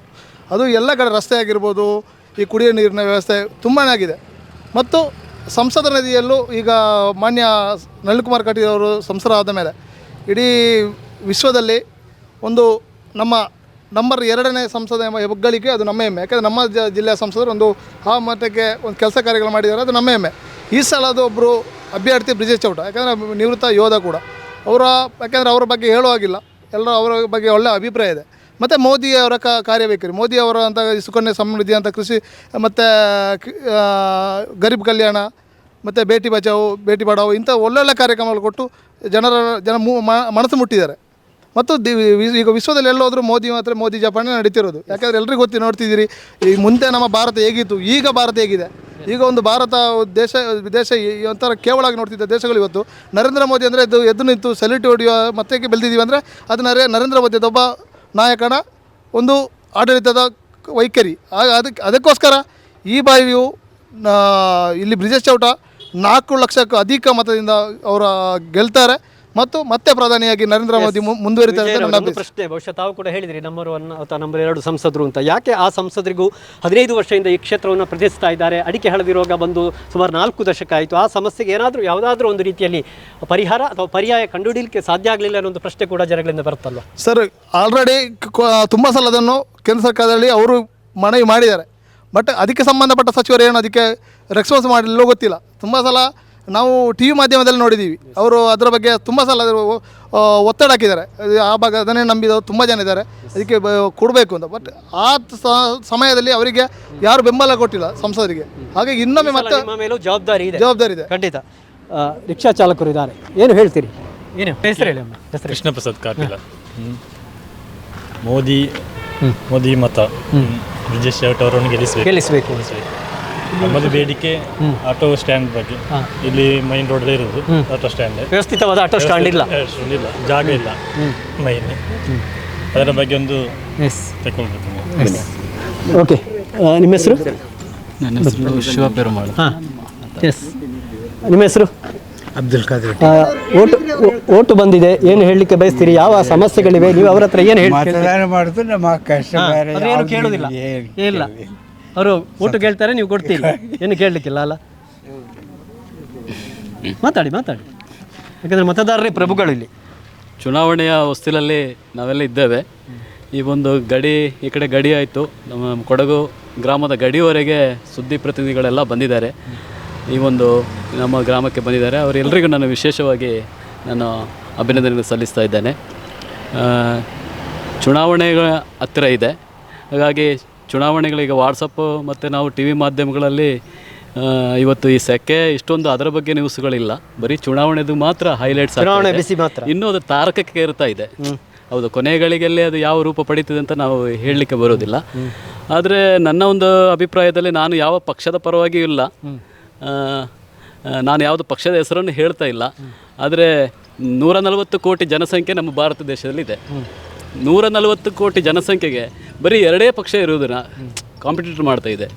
ಅದು ಎಲ್ಲ ಕಡೆ ರಸ್ತೆ ಆಗಿರ್ಬೋದು, ಈ ಕುಡಿಯೋ ನೀರಿನ ವ್ಯವಸ್ಥೆ ತುಂಬಾ ಆಗಿದೆ. ಮತ್ತು ಸಂಸದ ನದಿಯಲ್ಲೂ ಈಗ ಮಾನ್ಯ ನಳಿನ್ ಕುಮಾರ್ ಕಟೀಲ್ ಅವರು ಆದ ಮೇಲೆ ಇಡೀ ವಿಶ್ವದಲ್ಲಿ ಒಂದು ನಮ್ಮ ನಂಬರ್ ಎರಡನೇ ಸಂಸದ ಎಂಬ ಹೆಗ್ಗಳಿಕೆ ಅದು ನಮ್ಮ ಹೆಮ್ಮೆ. ಯಾಕಂದರೆ ನಮ್ಮ ಜ, ಜಿಲ್ಲೆಯ ಸಂಸದರು ಒಂದು ಆ ಮಟ್ಟಕ್ಕೆ ಒಂದು ಕೆಲಸ ಕಾರ್ಯಗಳು ಮಾಡಿದ್ದಾರೆ, ಅದು ನಮ್ಮ ಹೆಮ್ಮೆ. ಈ ಸಲ ಅದು ಒಬ್ಬರು ಅಭ್ಯರ್ಥಿ ಬ್ರಿಜೇಶ್ ಚೌಟ. ಯಾಕಂದರೆ ನಿವೃತ್ತ ಯೋಧ ಕೂಡ. ಅವರ, ಯಾಕೆಂದರೆ ಅವರ ಬಗ್ಗೆ ಹೇಳುವಾಗಿಲ್ಲ ಎಲ್ಲರೂ ಅವರ ಬಗ್ಗೆ ಒಳ್ಳೆಯ ಅಭಿಪ್ರಾಯ ಇದೆ. ಮತ್ತು ಮೋದಿ ಅವರ ಕ ಕಾರ್ಯವೈಖರಿ ಮೋದಿ ಅವರ ಅಂತ ಸುಕನ್ಯ ಸಮೃದ್ಧಿ ಅಂತ ಕೃಷಿ, ಮತ್ತು ಗರೀಬ್ ಕಲ್ಯಾಣ, ಮತ್ತು ಬೇಟಿ ಬಚಾವು, ಬೇಟಿ ಪಡಾವು ಇಂಥ ಒಳ್ಳೊಳ್ಳೆ ಕಾರ್ಯಕ್ರಮಗಳು ಕೊಟ್ಟು ಜನರ, ಜನ ಮನಸ್ಸು ಮುಟ್ಟಿದ್ದಾರೆ. ಮತ್ತು ಈಗ ವಿಶ್ವದಲ್ಲಿ ಎಲ್ಲೋದ್ರೂ ಮೋದಿ ಮಾತ್ರ ಮೋದಿ ಜಪಾನೇ ನಡೀತಿರೋದು. ಯಾಕಂದರೆ ಎಲ್ಲರಿಗೂ ಗೊತ್ತಿ ನೋಡ್ತಿದ್ದೀರಿ, ಈ ಮುಂದೆ ನಮ್ಮ ಭಾರತ ಹೇಗಿತ್ತು, ಈಗ ಭಾರತ ಹೇಗಿದೆ. ಈಗ ಒಂದು ಭಾರತ ದೇಶ ದೇಶ ಈ ಒಂಥರ ಕೇವಲಾಗಿ ನೋಡ್ತಿದ್ದ ದೇಶಗಳು ಇವತ್ತು. ನರೇಂದ್ರ ಮೋದಿ ಅಂದರೆ ಎದ್ದು ಎದ್ದು ನಿಂತು ಸೆಲ್ಯೂಟ್ ಹೊಡೆಯುವ ಮತ್ತೆ ಬೆಳೆದಿದ್ದೀವಿ ಅಂದರೆ, ಅದು ನರೇ ನರೇಂದ್ರ ಮೋದಿ ಒಬ್ಬ ನಾಯಕನ ಒಂದು ಆಡಳಿತದ ವೈಖರಿ. ಆಗ ಅದಕ್ಕೆ ಅದಕ್ಕೋಸ್ಕರ ಈ ಬಾವಿಯು ಇಲ್ಲಿ ಬ್ರಿಜೇಶ್ ಚೌಟ ನಾಲ್ಕು ಲಕ್ಷಕ್ಕೂ ಅಧಿಕ ಮತದಿಂದ ಅವರ ಗೆಲ್ತಾರೆ. ಮತ್ತು ಮತ್ತೆ ಪ್ರಧಾನಿಯಾಗಿ ನರೇಂದ್ರ ಮೋದಿ ಮುಂದುವರಿತಾರೆ ಅಂತ ನನ್ನ ಒಂದು ಅಭಿಪ್ರಾಯ ಪ್ರಶ್ನೆ ಬಹುಶಃ ತಾವು ಕೂಡ ಹೇಳಿದ್ರಿ ನಂಬರ್ ಒನ್ ಅಥವಾ ನಂಬರ್ ಎರಡು ಸಂಸದರು ಅಂತ. ಯಾಕೆ ಆ ಸಂಸದರಿಗೂ ಹದಿನೈದು ವರ್ಷದಿಂದ ಈ ಕ್ಷೇತ್ರವನ್ನು ಪ್ರತಿಸ್ತಾ ಇದ್ದಾರೆ? ಅಡಿಕೆ ಹಳದಿ ರೋಗ ಬಂದು ಸುಮಾರು ನಾಲ್ಕು ದಶಕ ಆಯಿತು. ಆ ಸಮಸ್ಯೆಗೆ ಏನಾದರೂ ಯಾವುದಾದ್ರೂ ಒಂದು ರೀತಿಯಲ್ಲಿ ಪರಿಹಾರ ಅಥವಾ ಪರ್ಯಾಯ ಕಂಡುಹಿಡಿಯಲಿಕ್ಕೆ ಸಾಧ್ಯ ಆಗಲಿಲ್ಲ ಅನ್ನೋ ಒಂದು ಪ್ರಶ್ನೆ ಕೂಡ ಜನಗಳಿಂದ ಬರುತ್ತಲ್ವ? ಸರ್ ಆಲ್ರೆಡಿ ತುಂಬ ಸಲ ಅದನ್ನು ಕೇಂದ್ರ ಸರ್ಕಾರದಲ್ಲಿ ಅವರು ಮನವಿ ಮಾಡಿದ್ದಾರೆ. ಬಟ್ ಅದಕ್ಕೆ ಸಂಬಂಧಪಟ್ಟ ಸಚಿವರು ಏನು ಅದಕ್ಕೆ ರೆಸ್ಪಾನ್ಸ್ ಮಾಡಲಿಲ್ಲ ಗೊತ್ತಿಲ್ಲ. ತುಂಬ ಸಲ ನಾವು ಟಿ ವಿ ಮಾಧ್ಯಮದಲ್ಲಿ ನೋಡಿದ್ದೀವಿ. ಅವರು ಅದರ ಬಗ್ಗೆ ತುಂಬ ಸಲ ಅದ್ರ ಒತ್ತಡ ಹಾಕಿದ್ದಾರೆ. ಆ ಭಾಗ ಅದನ್ನೇ ನಂಬಿದವರು ತುಂಬ ಜನ ಇದ್ದಾರೆ. ಅದಕ್ಕೆ ಕೊಡಬೇಕು ಅಂತ. ಬಟ್ ಆ ಸಮಯದಲ್ಲಿ ಅವರಿಗೆ ಯಾರು ಬೆಂಬಲ ಕೊಟ್ಟಿಲ್ಲ ಸಂಸದರಿಗೆ. ಹಾಗಾಗಿ ಇನ್ನೊಮ್ಮೆ ಮತ್ತೆ ಜವಾಬ್ದಾರಿ ಇದೆ. ಜವಾಬ್ದಾರಿ ಇದೆ. ಖಂಡಿತ. ರಿಕ್ಷಾ ಚಾಲಕರು ಇದ್ದಾರೆ. ಏನು ಹೇಳ್ತೀರಿ? ಏನು? ಹೆಸರು ಹೇಳಿ ಹೆಸರು ಕೃಷ್ಣ ಪ್ರಸಾದ್ ಕಾರ್ತಿಲ. ಮೋದಿ ಮೋದಿ ಮತ. ಬ್ರಿಜೇಶ್ ಶೆಟ್ ಅವರನ್ನು ಗೆಲ್ಲಿಸಬೇಕು. ಗೆಲ್ಲಿಸಬೇಕು. ನಮ್ಮದು ಬೇಡಿಕೆ ಆಟೋ ಸ್ಟ್ಯಾಂಡ್ ಬಗ್ಗೆ. ಇಲ್ಲಿ ಮೈನ್ ರೋಡ್ ಇರೋದು ಆಟೋ ಸ್ಟ್ಯಾಂಡ್. ವ್ಯವಸ್ಥಿತವಾದ ಆಟೋ ಸ್ಟ್ಯಾಂಡ್ ಇಲ್ಲ? ಇಲ್ಲ. ಜಾಗ ಇಲ್ಲ. ಮೈನ್ ಅದರ ಬಗ್ಗೆ ಒಂದು ತಗೊಳ್ಬೇಕು ಓಕೆ. ನಿಮ್ಮ ಹೆಸರು? ನನ್ನ ಹೆಸರು ಶಿವ ಪೆರುಮಾಳ್. ಹಾಂ. ಎಸ್. ನಿಮ್ಮ ಹೆಸರು? ಅಬ್ದುಲ್ ಖಾದರ್ ಓಟು ಓಟು ಬಂದಿದೆ. ಏನು ಹೇಳಲಿಕ್ಕೆ ಬಯಸ್ತೀರಿ? ಯಾವ ಸಮಸ್ಯೆಗಳಿವೆ? ನೀವು ಅವರ ಹತ್ರ ಏನು ಹೇಳಿ ಮತದಾನ ಮಾಡುದು ನಮ್ಮ ಕಷ್ಟ ಬೇರೆ ಏನು ಕೇಳೋದಿಲ್ಲ. ಇಲ್ಲ. ಅವರು ಒಟ್ಟು ಕೇಳ್ತಾರೆ ನೀವು ಕೊಡ್ತೀರಿ. ಏನು ಕೇಳಲಿಕ್ಕಿಲ್ಲ ಅಲ್ಲ? ಮಾತಾಡಿ ಮಾತಾಡಿ. ಯಾಕಂದರೆ ಮತದಾರರೇ ಪ್ರಭುಗಳು ಇಲ್ಲಿ ಚುನಾವಣೆಯ ಹೊಸ್ತಿಲಲ್ಲಿ ನಾವೆಲ್ಲ ಇದ್ದೇವೆ. ಈ ಒಂದು ಗಡಿ ಈ ಕಡೆ ಗಡಿ ಆಯಿತು. ನಮ್ಮ ಕೊಡಗು ಗ್ರಾಮದ ಗಡಿಯವರೆಗೆ ಸುದ್ದಿ ಪ್ರತಿನಿಧಿಗಳೆಲ್ಲ ಬಂದಿದ್ದಾರೆ. ಈ ಒಂದು ನಮ್ಮ ಗ್ರಾಮಕ್ಕೆ ಬಂದಿದ್ದಾರೆ. ಅವರೆಲ್ಲರಿಗೂ ನಾನು ವಿಶೇಷವಾಗಿ ನಾನು ಅಭಿನಂದನೆ ಸಲ್ಲಿಸ್ತಾ ಇದ್ದೇನೆ. ಚುನಾವಣೆಗಳ ಹತ್ತಿರ ಇದೆ. ಹಾಗಾಗಿ ಚುನಾವಣೆಗಳೀಗ ವಾಟ್ಸಪ್ಪು ಮತ್ತು ನಾವು ಟಿ ವಿ ಮಾಧ್ಯಮಗಳಲ್ಲಿ ಇವತ್ತು ಈ ಸೆಕೆ ಇಷ್ಟೊಂದು ಅದರ ಬಗ್ಗೆ ನ್ಯೂಸ್ಗಳಿಲ್ಲ ಬರೀ ಚುನಾವಣೆದು ಮಾತ್ರ ಹೈಲೈಟ್ಸ್ ಚುನಾವಣೆ ಬಿಸಿ ಮಾತ್ರ. ಇನ್ನೂ ಅದು ತಾರಕಕ್ಕೆ ಏರ್ತಾ ಇದೆ. ಹೌದು ಕೊನೆಗಳಿಗೆಲ್ಲಿ ಅದು ಯಾವ ರೂಪ ಪಡೀತದೆ ಅಂತ ನಾವು ಹೇಳಲಿಕ್ಕೆ ಬರೋದಿಲ್ಲ. ಆದರೆ ನನ್ನ ಒಂದು ಅಭಿಪ್ರಾಯದಲ್ಲಿ ನಾನು ಯಾವ ಪಕ್ಷದ ಪರವಾಗಿಯೂ ಇಲ್ಲ. ನಾನು ಯಾವುದು ಪಕ್ಷದ ಹೆಸರನ್ನು ಹೇಳ್ತಾ ಇಲ್ಲ. ಆದರೆ ನೂರ ನಲವತ್ತು ಕೋಟಿ ಜನಸಂಖ್ಯೆ ನಮ್ಮ ಭಾರತ ದೇಶದಲ್ಲಿದೆ. ನೂರ ನಲವತ್ತು ಕೋಟಿ ಜನಸಂಖ್ಯೆಗೆ ಬರೀ ಎರಡೇ ಪಕ್ಷ ಇರುವುದನ್ನ ಕಾಂಪಿಟೇಟರ್ ಮಾಡ್ತಾ ಇದೆ.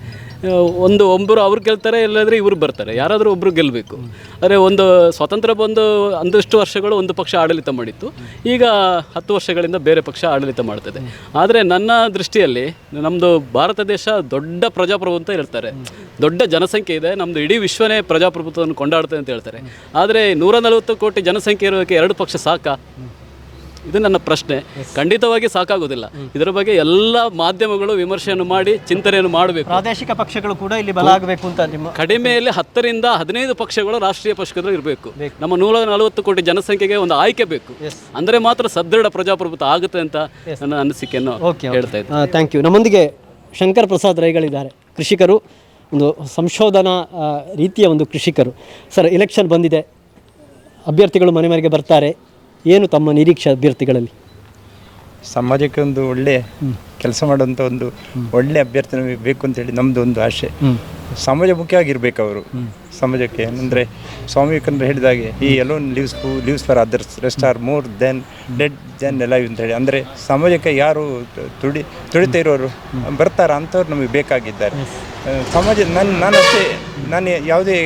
ಒಂದು ಒಬ್ಬರು ಅವ್ರು ಗೆಲ್ತಾರೆ, ಇಲ್ಲಾಂದರೆ ಇವರು ಬರ್ತಾರೆ. ಯಾರಾದರೂ ಒಬ್ಬರು ಗೆಲ್ಲಬೇಕು ಆದರೆ ಒಂದು ಸ್ವತಂತ್ರ ಬಂದು ಒಂದಷ್ಟು ವರ್ಷಗಳು ಒಂದು ಪಕ್ಷ ಆಡಳಿತ ಮಾಡಿತ್ತು. ಈಗ ಹತ್ತು ವರ್ಷಗಳಿಂದ ಬೇರೆ ಪಕ್ಷ ಆಡಳಿತ ಮಾಡ್ತದೆ. ಆದರೆ ನನ್ನ ದೃಷ್ಟಿಯಲ್ಲಿ ನಮ್ಮದು ಭಾರತ ದೇಶ ದೊಡ್ಡ ಪ್ರಜಾಪ್ರಭುತ್ವ ಅಂತ ಹೇಳ್ತಾರೆ. ದೊಡ್ಡ ಜನಸಂಖ್ಯೆ ಇದೆ. ನಮ್ಮದು ಇಡೀ ವಿಶ್ವನೇ ಪ್ರಜಾಪ್ರಭುತ್ವವನ್ನು ಕೊಂಡಾಡ್ತದೆ ಅಂತ ಹೇಳ್ತಾರೆ. ಆದರೆ ನೂರ ನಲವತ್ತು ಕೋಟಿ ಜನಸಂಖ್ಯೆ ಇರೋದಕ್ಕೆ ಎರಡು ಪಕ್ಷ ಸಾಕಾ? ಇದು ನನ್ನ ಪ್ರಶ್ನೆ. ಖಂಡಿತವಾಗಿ ಸಾಕಾಗೋದಿಲ್ಲ. ಇದರ ಬಗ್ಗೆ ಎಲ್ಲ ಮಾಧ್ಯಮಗಳು ವಿಮರ್ಶೆಯನ್ನು ಮಾಡಿ ಚಿಂತನೆಯನ್ನು ಮಾಡಬೇಕು. ಪ್ರಾದೇಶಿಕ ಪಕ್ಷಗಳು ಕೂಡ ಇಲ್ಲಿ ಬಲ ಆಗಬೇಕು ಅಂತ ನಿಮ್ಮ ಕಡಿಮೆಯಲ್ಲಿ ಹತ್ತರಿಂದ ಹದಿನೈದು ಪಕ್ಷಗಳು ರಾಷ್ಟ್ರೀಯ ಪಕ್ಷಗಳು ಇರಬೇಕು. ನಮ್ಮ ನೂರ ನಲವತ್ತು ಕೋಟಿ ಜನಸಂಖ್ಯೆಗೆ ಒಂದು ಆಯ್ಕೆ ಬೇಕು. ಅಂದರೆ ಮಾತ್ರ ಸದೃಢ ಪ್ರಜಾಪ್ರಭುತ್ವ ಆಗುತ್ತೆ ಅಂತ ನನ್ನ ಅನಿಸಿಕೆಯನ್ನು ಹೇಳ್ತಾ ಇದ್ದೆ ಥ್ಯಾಂಕ್ ಯು ನಮ್ಮೊಂದಿಗೆ ಶಂಕರ್ ಪ್ರಸಾದ್ ರೈಗಳಿದ್ದಾರೆ. ಕೃಷಿಕರು ಒಂದು ಸಂಶೋಧನಾ ರೀತಿಯ ಒಂದು ಕೃಷಿಕರು. ಸರ್ ಎಲೆಕ್ಷನ್ ಬಂದಿದೆ. ಅಭ್ಯರ್ಥಿಗಳು ಮನೆ ಮನೆಗೆ ಬರ್ತಾರೆ. ಏನು ತಮ್ಮ ನಿರೀಕ್ಷೆ ಅಭ್ಯರ್ಥಿಗಳಲ್ಲಿ? ಸಮಾಜಕ್ಕೆ ಒಂದು ಒಳ್ಳೆ ಕೆಲಸ ಮಾಡುವಂಥ ಒಂದು ಒಳ್ಳೆ ಅಭ್ಯರ್ಥಿ ನಮಗೆ ಬೇಕು ಅಂತೇಳಿ ನಮ್ಮದು ಒಂದು ಆಶೆ. ಸಮಾಜ ಮುಖ್ಯವಾಗಿರ್ಬೇಕು ಅವರು. ಸಮಾಜಕ್ಕೆ. ಏನಂದರೆ ಸ್ವಾಮಿ ವಿವೇಕಾನಂದ ಹೇಳಿದಾಗೆ ಈ ಎಲೋನ್ ಲಿವ್ಸ್ ಫು lives for others rest are more then dead then live ಅಂತ ಹೇಳಿ. ಅಂದರೆ ಸಮಾಜಕ್ಕೆ ಯಾರು ತುಡಿ ತುಡಿತಾ ಇರೋರು ಬರ್ತಾರ ಅಂಥವ್ರು ನಮಗೆ ಬೇಕಾಗಿದ್ದಾರೆ. ಸಮಾಜ ನಾನು ನಾನು ಅಷ್ಟೇ ನಾನು ಯಾವುದೇ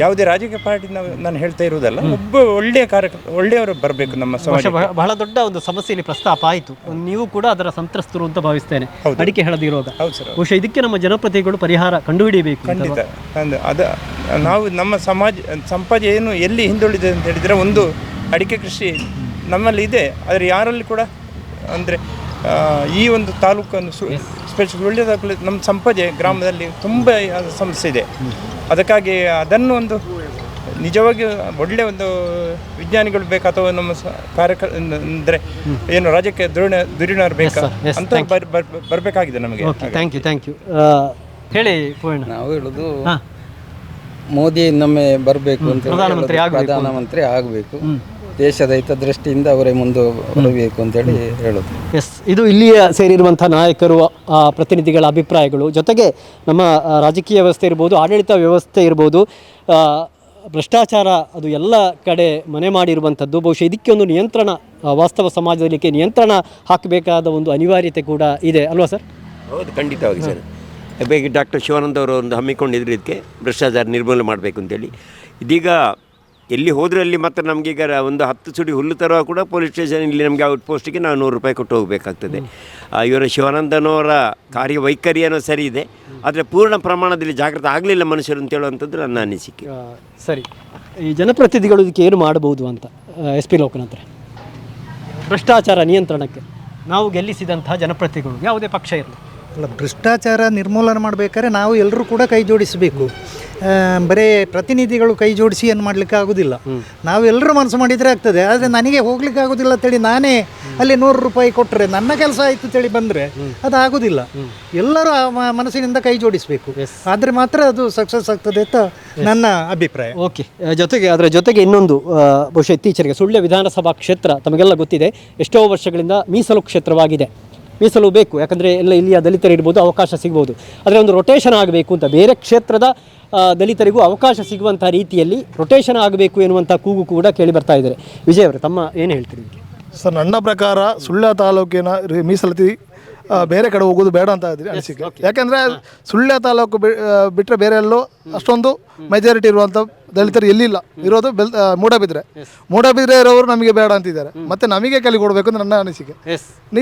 ಯಾವುದೇ ರಾಜಕೀಯ ಪಾರ್ಟಿ ನಾನು ಹೇಳ್ತಾ ಇರುವುದಲ್ಲ ಒಬ್ಬ ಒಳ್ಳೆಯ ಕಾರ್ಯಕ್ರಮ ಒಳ್ಳೆಯವರು ಬರಬೇಕು ನಮ್ಮ ಸಮಾಜ ಬಹಳ ದೊಡ್ಡ ಒಂದು ಸಮಸ್ಯೆಯಲ್ಲಿ ಪ್ರಸ್ತಾಪ ಆಯಿತು. ನೀವು ಕೂಡ ಅದರ ಸಂತ್ರಸ್ತರು ಅಂತ ಭಾವಿಸ್ತೇನೆ. ಅಡಿಕೆ ಹಳದಿ ರೋಗ ಹೌದು ಸರ್ ಬಹುಶಃ ಇದಕ್ಕೆ ನಮ್ಮ ಜನಪ್ರತಿನಿಧಿಗಳು ಪರಿಹಾರ ಕಂಡುಹಿಡಿಯಬೇಕು ಅಂತ ಖಂಡಿತ. ಅದ ನಾವು ನಮ್ಮ ಸಮಾಜ ಸಮಾಜ ಏನು ಎಲ್ಲಿ ಹಿಂದುಳಿದಿದೆ ಅಂತ ಹೇಳಿದರೆ ಒಂದು ಅಡಿಕೆ ಕೃಷಿ ನಮ್ಮಲ್ಲಿ ಇದೆ ಆದರೆ ಯಾರಲ್ಲಿ ಕೂಡ ಅಂದರೆ ಈ ಒಂದು ತಾಲೂಕನ್ನು ಸ್ಪೆಷಲ್ ಒಳ್ಳೆಯದಾಗಲಿ ನಮ್ಮ ಸಂಪದೆ ಗ್ರಾಮದಲ್ಲಿ ತುಂಬ ಸಮಸ್ಯೆ ಇದೆ. ಅದಕ್ಕಾಗಿ ಅದನ್ನು ಒಂದು ನಿಜವಾಗಿ ಒಳ್ಳೆ ಒಂದು ವಿಜ್ಞಾನಿಗಳು ಬೇಕಾ ಅಥವಾ ನಮ್ಮ ಕಾರ್ಯಕ ಅಂದರೆ ಏನು ರಾಜ್ಯಕ್ಕೆ ಧುರೀಣ ಧುರೀಣರು ಬೇಕಾ. ಅಂತ ಬರ್ ಬರ್- ಬರಬೇಕಾಗಿದೆ ನಮಗೆ. Okay thank you thank you ಹೇಳಿ ಪೂರ್ಣ. ನಾವು ಹೇಳುದು ಮೋದಿ ನಮ್ಮೆ ಬರಬೇಕು ಅಂತ ಹೇಳಿ ಪ್ರಧಾನಮಂತ್ರಿ ಹೇಳೋದು. ಆಗ್ಬೇಕು ಅಂತ. ಪ್ರಧಾನಮಂತ್ರಿ ಆಗಬೇಕು. ದೇಶದ ಹಿತದೃಷ್ಟಿಯಿಂದ ಅವರೇ ಮುಂದೆ ಬರಬೇಕು ಅಂತೇಳಿ ಹೇಳೋದು. ಎಸ್ ಇದು ಇಲ್ಲಿಯ ಸೇರಿರುವಂಥ ನಾಯಕರು ಆ, ಪ್ರತಿನಿಧಿಗಳ ಅಭಿಪ್ರಾಯಗಳು. ಜೊತೆಗೆ ನಮ್ಮ ಆ, ರಾಜಕೀಯ ವ್ಯವಸ್ಥೆ ಇರ್ಬೋದು ಆಡಳಿತ ವ್ಯವಸ್ಥೆ ಇರ್ಬೋದು ಆ, ಭ್ರಷ್ಟಾಚಾರ ಅದು ಎಲ್ಲ ಕಡೆ ಮನೆ ಮಾಡಿರುವಂಥದ್ದು. ಬಹುಶಃ ಇದಕ್ಕೆ ಒಂದು ನಿಯಂತ್ರಣ ಆ, ವಾಸ್ತವ ಸಮಾಜದಲ್ಲಿಕ್ಕೆ ನಿಯಂತ್ರಣ ಹಾಕಬೇಕಾದ ಒಂದು ಅನಿವಾರ್ಯತೆ ಕೂಡ ಇದೆ. ಅಲ್ವಾ ಸರ್? ಹೌದು ಖಂಡಿತವಾಗಿ ಸರ್. ಬೇಗ ಡಾಕ್ಟರ್ ಶಿವಾನಂದ ಅವರು ಒಂದು ಹಮ್ಮಿಕೊಂಡಿದ್ರು ಇದಕ್ಕೆ ಭ್ರಷ್ಟಾಚಾರ ನಿರ್ಮೂಲನೆ ಮಾಡಬೇಕು ಅಂತೇಳಿ. ಇದೀಗ ಎಲ್ಲಿ ಹೋದರೆ ಅಲ್ಲಿ ಮಾತ್ರ ಈಗ ಒಂದು ಹತ್ತು ಸುಡಿ ಹುಲ್ಲು ತರುವ ಕೂಡ ಪೊಲೀಸ್ ಸ್ಟೇಷನ್ ಇಲ್ಲಿ ನಮಗೆ ಔಟ್ ಪೋಸ್ಟಿಗೆ ನಾವು ನೂರು ರೂಪಾಯಿ ಕೊಟ್ಟು ಹೋಗಬೇಕಾಗ್ತದೆ. ಇವರ ಶಿವಾನಂದನವರ ಕಾರ್ಯವೈಖರಿಯನ್ನು ಸರಿ ಇದೆ. ಆದರೆ ಪೂರ್ಣ ಪ್ರಮಾಣದಲ್ಲಿ ಜಾಗೃತ ಆಗಲಿಲ್ಲ ಮನುಷ್ಯರು ಅಂತ ಹೇಳುವಂಥದ್ದು ನನ್ನ ಅನಿಸಿಕೆ. ಸರಿ. ಈ ಜನಪ್ರತಿನಿಧಿಗಳು ಇದಕ್ಕೆ ಏನು ಮಾಡಬಹುದು ಅಂತ ಎಸ್ ಪಿ ಲೋಕನಾಥ್ರೆ ಭ್ರಷ್ಟಾಚಾರ ನಿಯಂತ್ರಣಕ್ಕೆ ನಾವು ಗೆಲ್ಲಿಸಿದಂತಹ ಜನಪ್ರತಿನಿಧಿಗಳು, ಯಾವುದೇ ಪಕ್ಷ ಇರಲಿ. ಅಲ್ಲ ಭ್ರಷ್ಟಾಚಾರ ನಿರ್ಮೂಲನೆ ಮಾಡಬೇಕಾದ್ರೆ ನಾವು ಎಲ್ಲರೂ ಕೂಡ ಕೈ ಜೋಡಿಸಬೇಕು. ಬರೀ ಪ್ರತಿನಿಧಿಗಳು ಕೈ ಜೋಡಿಸಿ ಏನು ಮಾಡಲಿಕ್ಕೆ ಆಗೋದಿಲ್ಲ. ನಾವು ಎಲ್ಲರೂ ಮನಸ್ಸು ಮಾಡಿದರೆ ಆಗ್ತದೆ. ಆದರೆ ನನಗೆ ಹೋಗ್ಲಿಕ್ಕೆ ಆಗೋದಿಲ್ಲ ಅಂತೇಳಿ ನಾನೇ ಅಲ್ಲಿ ನೂರು ರೂಪಾಯಿ ಕೊಟ್ಟರೆ ನನ್ನ ಕೆಲಸ ಆಯಿತು ಅಂತೇಳಿ ಬಂದರೆ ಅದು ಆಗೋದಿಲ್ಲ. ಎಲ್ಲರೂ ಮನಸ್ಸಿನಿಂದ ಕೈ ಜೋಡಿಸಬೇಕು. ಆದರೆ ಮಾತ್ರ ಅದು ಸಕ್ಸಸ್ ಆಗ್ತದೆ ಅಂತ ನನ್ನ ಅಭಿಪ್ರಾಯ. ಓಕೆ ಜೊತೆಗೆ ಅದರ ಜೊತೆಗೆ ಇನ್ನೊಂದು ಬಹುಶಃ ಇತ್ತೀಚೆಗೆ ಸುಳ್ಯ ವಿಧಾನಸಭಾ ಕ್ಷೇತ್ರ ತಮಗೆಲ್ಲ ಗೊತ್ತಿದೆ. ಎಷ್ಟೋ ವರ್ಷಗಳಿಂದ ಮೀಸಲು ಕ್ಷೇತ್ರವಾಗಿದೆ. ಮೀಸಲು ಬೇಕು. ಯಾಕಂದರೆ ಎಲ್ಲ ಇಲ್ಲಿಯ ದಲಿತರಿರ್ಬೋದು ಅವಕಾಶ ಸಿಗ್ಬೋದು. ಆದರೆ ಒಂದು ರೊಟೇಷನ್ ಆಗಬೇಕು ಅಂತ ಬೇರೆ ಕ್ಷೇತ್ರದ ದಲಿತರಿಗೂ ಅವಕಾಶ ಸಿಗುವಂಥ ರೀತಿಯಲ್ಲಿ ರೊಟೇಷನ್ ಆಗಬೇಕು ಎನ್ನುವಂಥ ಕೂಗು ಕೂಡ ಕೇಳಿ ಬರ್ತಾ ಇದ್ದಾರೆ. ವಿಜಯ್ ಅವರು ತಮ್ಮ ಏನು ಹೇಳ್ತೀರಿ? ಸರ್ ನನ್ನ ಪ್ರಕಾರ ಸುಳ್ಯ ತಾಲೂಕಿನ ಮೀಸಲತಿ ಬೇರೆ ಕಡೆ ಹೋಗೋದು ಬೇಡ ಅಂತ ಇದ್ರಿ ಅನಿಸಿಕೆ. ಯಾಕೆಂದರೆ ಸುಳ್ಯ ತಾಲೂಕು ಬಿಟ್ಟರೆ ಬೇರೆ ಎಲ್ಲೋ ಅಷ್ಟೊಂದು ಮೆಜಾರಿಟಿ ಇರುವಂಥ ದಲಿತರು ಎಲ್ಲಿಲ್ಲ? ಇರೋದು ಬೆಲ್ ಮೂಡಬಿದ್ರೆ. ಮೂಡಬಿದ್ರೆ ಇರೋರು ನಮಗೆ ಬೇಡ ಅಂತಿದ್ದಾರೆ. ಮತ್ತೆ ನಮಗೆ ಕಲಿ ಕೊಡಬೇಕು ಅಂತ ನನ್ನ ಅನಿಸಿಕೆ.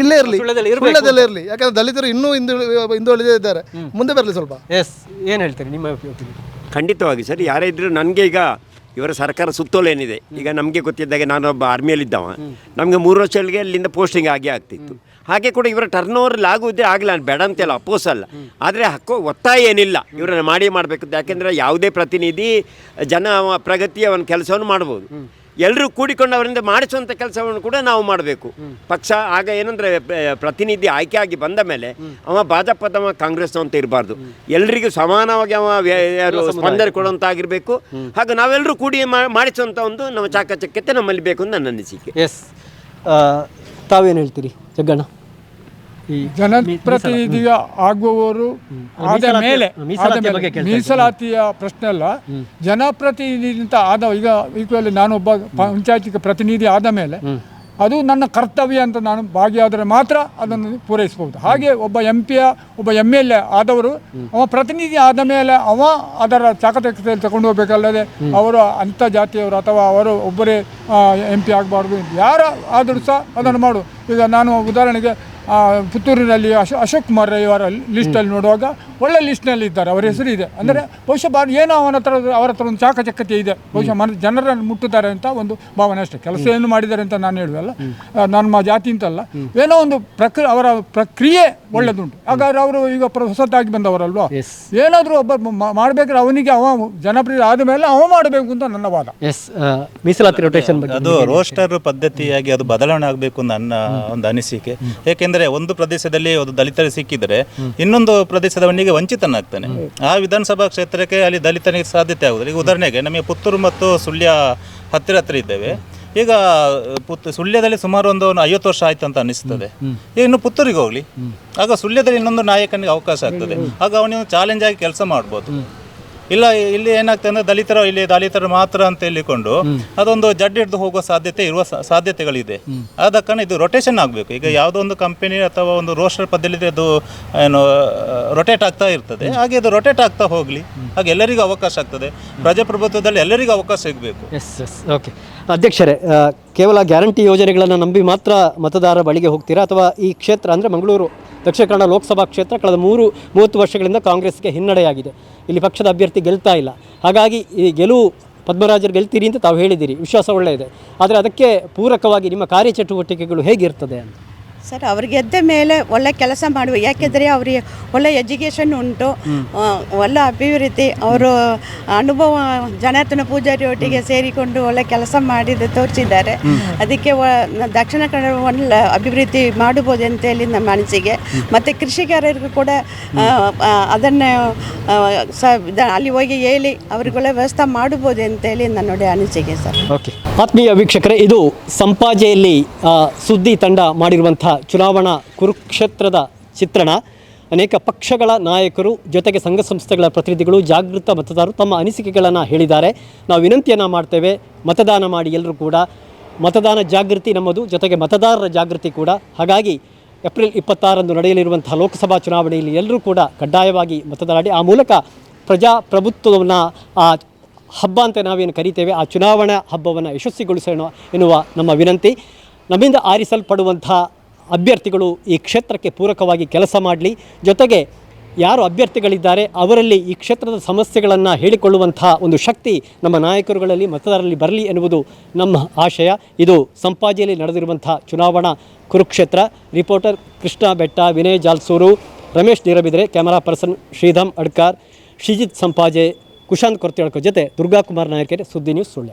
ಇಲ್ಲೇ ಇರಲಿ. ಸುಳ್ಳದಲ್ಲೇ ಇರಲಿ. ಯಾಕಂದ್ರೆ ದಲಿತರು ಇನ್ನೂ ಹಿಂದು ಹಿಂದುಳಿದೇ ಇದ್ದಾರೆ. ಮುಂದೆ ಬರಲಿ ಸ್ವಲ್ಪ. ಎಸ್ ಏನು ಹೇಳ್ತೀರಿ ನಿಮ್ಮ? ಖಂಡಿತವಾಗಿ ಸರ್ ಯಾರೇ ಇದ್ದರೂ ನನಗೆ ಈಗ ಇವರ ಸರ್ಕಾರ ಸುತ್ತೋಲೇನಿದೆ ಈಗ ನಮಗೆ ಗೊತ್ತಿದ್ದಾಗೆ ನಾನೊಬ್ಬ ಆರ್ಮಿಯಲ್ಲಿದ್ದವ ನಮಗೆ ಮೂರು ವರ್ಷಗಳಿಗೆ ಅಲ್ಲಿಂದ ಪೋಸ್ಟಿಂಗ್ ಆಗಿ ಆಗ್ತಿತ್ತು. ಹಾಗೆ ಕೂಡ ಇವರ ಟರ್ನ್ ಓವರ್ ಆಗುವುದೇ ಆಗಲ್ಲ ಬೇಡ ಅಂತೆಲ್ಲ ಅಪೋಸ್ ಅಲ್ಲ. ಆದರೆ ಹಕ್ಕು ಒತ್ತಾಯ ಏನಿಲ್ಲ. ಇವರನ್ನು ಮಾಡಿ ಮಾಡಬೇಕು ಯಾಕೆಂದರೆ ಯಾವುದೇ ಪ್ರತಿನಿಧಿ ಜನ ಅವ ಪ್ರಗತಿ ಅವನ ಕೆಲಸವನ್ನು ಮಾಡ್ಬೋದು. ಎಲ್ಲರೂ ಕೂಡಿಕೊಂಡು ಅವರಿಂದ ಮಾಡಿಸುವಂಥ ಕೆಲಸವನ್ನು ಕೂಡ ನಾವು ಮಾಡಬೇಕು. ಪಕ್ಷ ಆಗ ಏನಂದರೆ ಪ್ರತಿನಿಧಿ ಆಯ್ಕೆಯಾಗಿ ಬಂದ ಮೇಲೆ ಅವ ಭಾಜಪದವ ಕಾಂಗ್ರೆಸ್ ಅಂತ ಇರಬಾರ್ದು. ಎಲ್ರಿಗೂ ಸಮಾನವಾಗಿ ಅವ ಯಾರು ಸ್ಪಂದನೆ ಕೊಡುವಂತಾಗಿರಬೇಕು. ಹಾಗೆ ನಾವೆಲ್ಲರೂ ಕೂಡಿ ಮಾಡಿಸುವಂಥ ಒಂದು ನಮ್ಮ ಚಾಕಚಕ್ಯತೆ ನಮ್ಮಲ್ಲಿ ಬೇಕು ಅಂತ ನನ್ನ ಅನಿಸಿಕೆ. ಎಸ್ ತಾವೇನು ಹೇಳ್ತೀರಿ ಜಗ್ಗಣ್ಣ? ಈ ಜನಪ್ರತಿನಿಧಿ ಆಗುವವರು ಆದ ಮೇಲೆ ಆದ. ಮೀಸಲಾತಿಯ ಪ್ರಶ್ನೆ ಅಲ್ಲ ಜನಪ್ರತಿನಿಧಿ ಅಂತ ಆದ ಈಗ ಈಕ್ವಲಿ ನಾನೊಬ್ಬ ಪಂಚಾಯತಿಗೆ ಪ್ರತಿನಿಧಿ ಆದ ಮೇಲೆ ಅದು ನನ್ನ ಕರ್ತವ್ಯ ಅಂತ ನಾನು ಭಾಗಿಯಾದರೆ ಮಾತ್ರ ಅದನ್ನು ಪೂರೈಸಬಹುದು. ಹಾಗೆ ಒಬ್ಬ ಎಂ ಪಿಯ ಒಬ್ಬ ಎಂ ಎಲ್ ಎ ಆದವರು ಅವ ಪ್ರತಿನಿಧಿ ಆದ ಮೇಲೆ ಅವ ಅದರ ಚಾಕಚಕ್ಯತೆಯಲ್ಲಿ ತಗೊಂಡು ಹೋಗಬೇಕಲ್ಲದೆ ಅವರು ಅಂಥ ಜಾತಿಯವರು ಅಥವಾ ಅವರು ಒಬ್ಬರೇ ಎಂ ಪಿ ಆಗಬಾರ್ದು ಯಾರು ಆದರೂ ಸಹ ಅದನ್ನು ಮಾಡು. ಈಗ ನಾನು ಉದಾಹರಣೆಗೆ ಪುತ್ತೂರಿನಲ್ಲಿ ಅಶೋ ಅಶೋಕ್ ಕುಮಾರ್ ಇವರ ಲಿಸ್ಟಲ್ಲಿ ನೋಡುವಾಗ ಒಳ್ಳೆ ಲಿಸ್ಟ್ನಲ್ಲಿ ಇದ್ದಾರೆ ಅವರ ಹೆಸರು ಇದೆ. ಅಂದರೆ ಬಹುಶಃ ಬಾ ಏನೋ ಅವನ ಹತ್ರ ಅವರ ಹತ್ರ ಒಂದು ಚಾಕಚಕ್ಯತೆ ಇದೆ. ಬಹುಶಃ ಮನ ಜನರನ್ನು ಮುಟ್ಟುತ್ತಾರೆ ಅಂತ ಒಂದು ಭಾವನೆ ಅಷ್ಟೇ. ಕೆಲಸ ಏನು ಮಾಡಿದ್ದಾರೆ ಅಂತ ನಾನು ಹೇಳುವಲ್ಲ ನಮ್ಮ ಜಾತಿ ಅಂತಲ್ಲ. ಏನೋ ಒಂದು ಪ್ರಕ್ರಿಯೆ ಅವರ ಪ್ರಕ್ರಿಯೆ ಒಳ್ಳೆದುಂಟು. ಹಾಗಾದ್ರೆ ಅವರು ಈಗ ಪ್ರ- ಹೊಸತಾಗಿ ಬಂದವರಲ್ವಾ? ಏನಾದರೂ ಒಬ್ಬ ಮಾಡಬೇಕಾದ್ರೆ ಅವನಿಗೆ ಅವ ಜನಪ್ರಿಯ ಆದ ಮೇಲೆ ಅವ ಮಾಡಬೇಕು ಅಂತ ನನ್ನ ವಾದ. ಎಸ್ ಮೀಸಲಾತಿ ರೊಟೇಷನ್ ಬಗ್ಗೆ ಅದು ರೋಸ್ಟರ್ ಪದ್ಧತಿಯಾಗಿ ಅದು ಬದಲಾವಣೆ ಆಗಬೇಕು ನನ್ನ ಒಂದು ಅನಿಸಿಕೆ. ಏಕೆಂದರೆ ಒಂದು ಪ್ರದೇಶದಲ್ಲಿ ಒಂದು ದಲಿತರು ಸಿಕ್ಕಿದರೆ ಇನ್ನೊಂದು ಪ್ರದೇಶದವನಿಗೆ ವಂಚಿತನಾಗ್ತಾನೆ. ಆ ವಿಧಾನಸಭಾ ಕ್ಷೇತ್ರಕ್ಕೆ ಅಲ್ಲಿ ದಲಿತನಿಗೆ ಸಾಧ್ಯತೆ ಆಗುದಿಲ್ಲ. ಈಗ ಉದಾಹರಣೆಗೆ ನಮಗೆ ಪುತ್ತೂರು ಮತ್ತು ಸುಳ್ಯ ಹತ್ತಿರ ಹತ್ತಿರ ಇದ್ದೇವೆ. ಈಗ ಪುತ್ ಸುಳ್ಯದಲ್ಲಿ ಸುಮಾರು ಒಂದು ಐವತ್ತು ವರ್ಷ ಆಯ್ತು ಅಂತ ಅನಿಸ್ತದೆ. ಈಗ ಇನ್ನು ಪುತ್ತೂರಿಗೆ ಹೋಗ್ಲಿ. ಆಗ ಸುಳ್ಯದಲ್ಲಿ ಇನ್ನೊಂದು ನಾಯಕನಿಗೆ ಅವಕಾಶ ಆಗ್ತದೆ. ಆಗ ಅವನಿಗೆ ಚಾಲೆಂಜ್ ಆಗಿ ಕೆಲಸ ಮಾಡ್ಬೋದು. ಇಲ್ಲ ಇಲ್ಲಿ ಏನಾಗ್ತದೆ ಅಂದ್ರೆ ದಲಿತರ ಇಲ್ಲಿ ದಲಿತರು ಮಾತ್ರ ಅಂತ ಹೇಳಿಕೊಂಡು ಅದೊಂದು ಜಡ್ ಹಿಡಿದು ಹೋಗುವ ಸಾಧ್ಯತೆ ಇರುವ ಸಾಧ್ಯತೆಗಳಿದೆ. ಆದ ಕಾರಣ ಇದು ರೊಟೇಷನ್ ಆಗಬೇಕು. ಈಗ ಯಾವುದೋ ಒಂದು ಕಂಪನಿ ಅಥವಾ ಒಂದು ರೋಸ್ಟರ್ ಪದ್ಧತಿ ಅದು ಏನು ರೊಟೇಟ್ ಆಗ್ತಾ ಇರ್ತದೆ. ಹಾಗೆ ಅದು ರೊಟೇಟ್ ಆಗ್ತಾ ಹೋಗಲಿ. ಹಾಗೆ ಎಲ್ಲರಿಗೂ ಅವಕಾಶ ಆಗ್ತದೆ. ಪ್ರಜಾಪ್ರಭುತ್ವದಲ್ಲಿ ಎಲ್ಲರಿಗೂ ಅವಕಾಶ ಸಿಗಬೇಕು. ಎಸ್ ಎಸ್ ಓಕೆ ಅಧ್ಯಕ್ಷರೇ ಕೇವಲ ಗ್ಯಾರಂಟಿ ಯೋಜನೆಗಳನ್ನು ನಂಬಿ ಮಾತ್ರ ಮತದಾರರ ಬಳಿಗೆ ಹೋಗ್ತೀರಾ? ಅಥವಾ ಈ ಕ್ಷೇತ್ರ ಅಂದರೆ ಮಂಗಳೂರು ದಕ್ಷಿಣ ಕನ್ನಡ ಲೋಕಸಭಾ ಕ್ಷೇತ್ರ ಕಳೆದ ಮೂರು, ಮೂವತ್ತು ವರ್ಷಗಳಿಂದ ಕಾಂಗ್ರೆಸ್ಗೆ ಹಿನ್ನಡೆಯಾಗಿದೆ. ಇಲ್ಲಿ ಪಕ್ಷದ ಅಭ್ಯರ್ಥಿ ಗೆಲ್ತಾ ಇಲ್ಲ. ಹಾಗಾಗಿ ಈ ಗೆಲುವು ಪದ್ಮರಾಜರು ಗೆಲ್ತೀರಿ ಅಂತ ತಾವು ಹೇಳಿದ್ದೀರಿ. ವಿಶ್ವಾಸ ಒಳ್ಳೆಯದೆ. ಆದರೆ ಅದಕ್ಕೆ ಪೂರಕವಾಗಿ ನಿಮ್ಮ ಕಾರ್ಯಚಟುವಟಿಕೆಗಳು ಹೇಗಿರ್ತದೆ ಅಂತ. ಸರ್ ಅವ್ರು ಎದ್ದ ಮೇಲೆ ಒಳ್ಳೆ ಕೆಲಸ ಮಾಡುವ. ಯಾಕೆಂದರೆ ಅವರಿಗೆ ಒಳ್ಳೆ ಎಜುಕೇಷನ್ ಉಂಟು ಒಳ್ಳೆ ಅಭಿವೃದ್ಧಿ ಅವರು ಅನುಭವ ಜನಾರ್ದನ ಪೂಜಾರಿ ಒಟ್ಟಿಗೆ ಸೇರಿಕೊಂಡು ಒಳ್ಳೆ ಕೆಲಸ ಮಾಡಿದ ತೋರಿಸಿದ್ದಾರೆ. ಅದಕ್ಕೆ ದಕ್ಷಿಣ ಕನ್ನಡ ಒಳ್ಳೆ ಅಭಿವೃದ್ಧಿ ಮಾಡಬಹುದು ಅಂತೇಳಿ ನಮ್ಮ ಮನಸ್ಸಿಗೆ. ಮತ್ತು ಕೃಷಿಕಾರರಿಗೂ ಕೂಡ ಅದನ್ನು ಸ ಅಲ್ಲಿ ಹೋಗಿ ಹೇಳಿ ಅವ್ರಿಗೆಲ್ಲ ವ್ಯವಸ್ಥೆ ಮಾಡಬಹುದು ಅಂತೇಳಿ ನನ್ನೊಡೆ ಅನಿಸಿಕೆ ಸರ್. ಓಕೆ ಆತ್ಮೀಯ ವೀಕ್ಷಕರೇ ಇದು ಸಂಪಾಜೆಯಲ್ಲಿ ಸುದ್ದಿ ತಂಡ ಮಾಡಿರುವಂಥ ಚುನಾವಣಾ ಕುರುಕ್ಷೇತ್ರದ ಚಿತ್ರಣ. ಅನೇಕ ಪಕ್ಷಗಳ ನಾಯಕರು ಜೊತೆಗೆ ಸಂಘ ಸಂಸ್ಥೆಗಳ ಪ್ರತಿನಿಧಿಗಳು ಜಾಗೃತ ಮತದಾರರು ತಮ್ಮ ಅನಿಸಿಕೆಗಳನ್ನು ಹೇಳಿದ್ದಾರೆ. ನಾವು ವಿನಂತಿಯನ್ನು ಮಾಡ್ತೇವೆ, ಮತದಾನ ಮಾಡಿ ಎಲ್ಲರೂ ಕೂಡ. ಮತದಾನ ಜಾಗೃತಿ ನಮ್ಮದು, ಜೊತೆಗೆ ಮತದಾರರ ಜಾಗೃತಿ ಕೂಡ. ಹಾಗಾಗಿ ಏಪ್ರಿಲ್ ಇಪ್ಪತ್ತಾರಂದು ನಡೆಯಲಿರುವಂತಹ ಲೋಕಸಭಾ ಚುನಾವಣೆಯಲ್ಲಿ ಎಲ್ಲರೂ ಕೂಡ ಕಡ್ಡಾಯವಾಗಿ ಮತದಾಡಿ ಆ ಮೂಲಕ ಪ್ರಜಾಪ್ರಭುತ್ವವನ್ನು, ಆ ಹಬ್ಬ ಅಂತ ನಾವೇನು ಕರಿತೇವೆ, ಆ ಚುನಾವಣಾ ಹಬ್ಬವನ್ನು ಯಶಸ್ವಿಗೊಳಿಸೋಣ ಎನ್ನುವ ನಮ್ಮ ವಿನಂತಿ. ನಮ್ಮಿಂದ ಆರಿಸಲ್ಪಡುವಂಥ ಅಭ್ಯರ್ಥಿಗಳು ಈ ಕ್ಷೇತ್ರಕ್ಕೆ ಪೂರಕವಾಗಿ ಕೆಲಸ ಮಾಡಲಿ. ಜೊತೆಗೆ ಯಾರು ಅಭ್ಯರ್ಥಿಗಳಿದ್ದಾರೆ ಅವರಲ್ಲಿ ಈ ಕ್ಷೇತ್ರದ ಸಮಸ್ಯೆಗಳನ್ನು ಹೇಳಿಕೊಳ್ಳುವಂತಹ ಒಂದು ಶಕ್ತಿ ನಮ್ಮ ನಾಯಕರುಗಳಲ್ಲಿ, ಮತದಾರರಲ್ಲಿ ಬರಲಿ ಎನ್ನುವುದು ನಮ್ಮ ಆಶಯ. ಇದು ಸಂಪಾಜಿಯಲ್ಲಿ ನಡೆದಿರುವಂಥ ಚುನಾವಣಾ Kurukshetra. Reporter Krishna Betta, Vinay Jalsuru, Ramesh Neerabidre, camera person Shridham Adkar, Shrijith Sampaje, Kushanth ಕೊರ್ತಿಳ್ಕೋ ಜೊತೆ ದುರ್ಗಾಕುಮಾರ್ ನಾಯಕರೇ ಸುದ್ದಿ ನ್ಯೂಸ್ ಸುಳ್ಯ.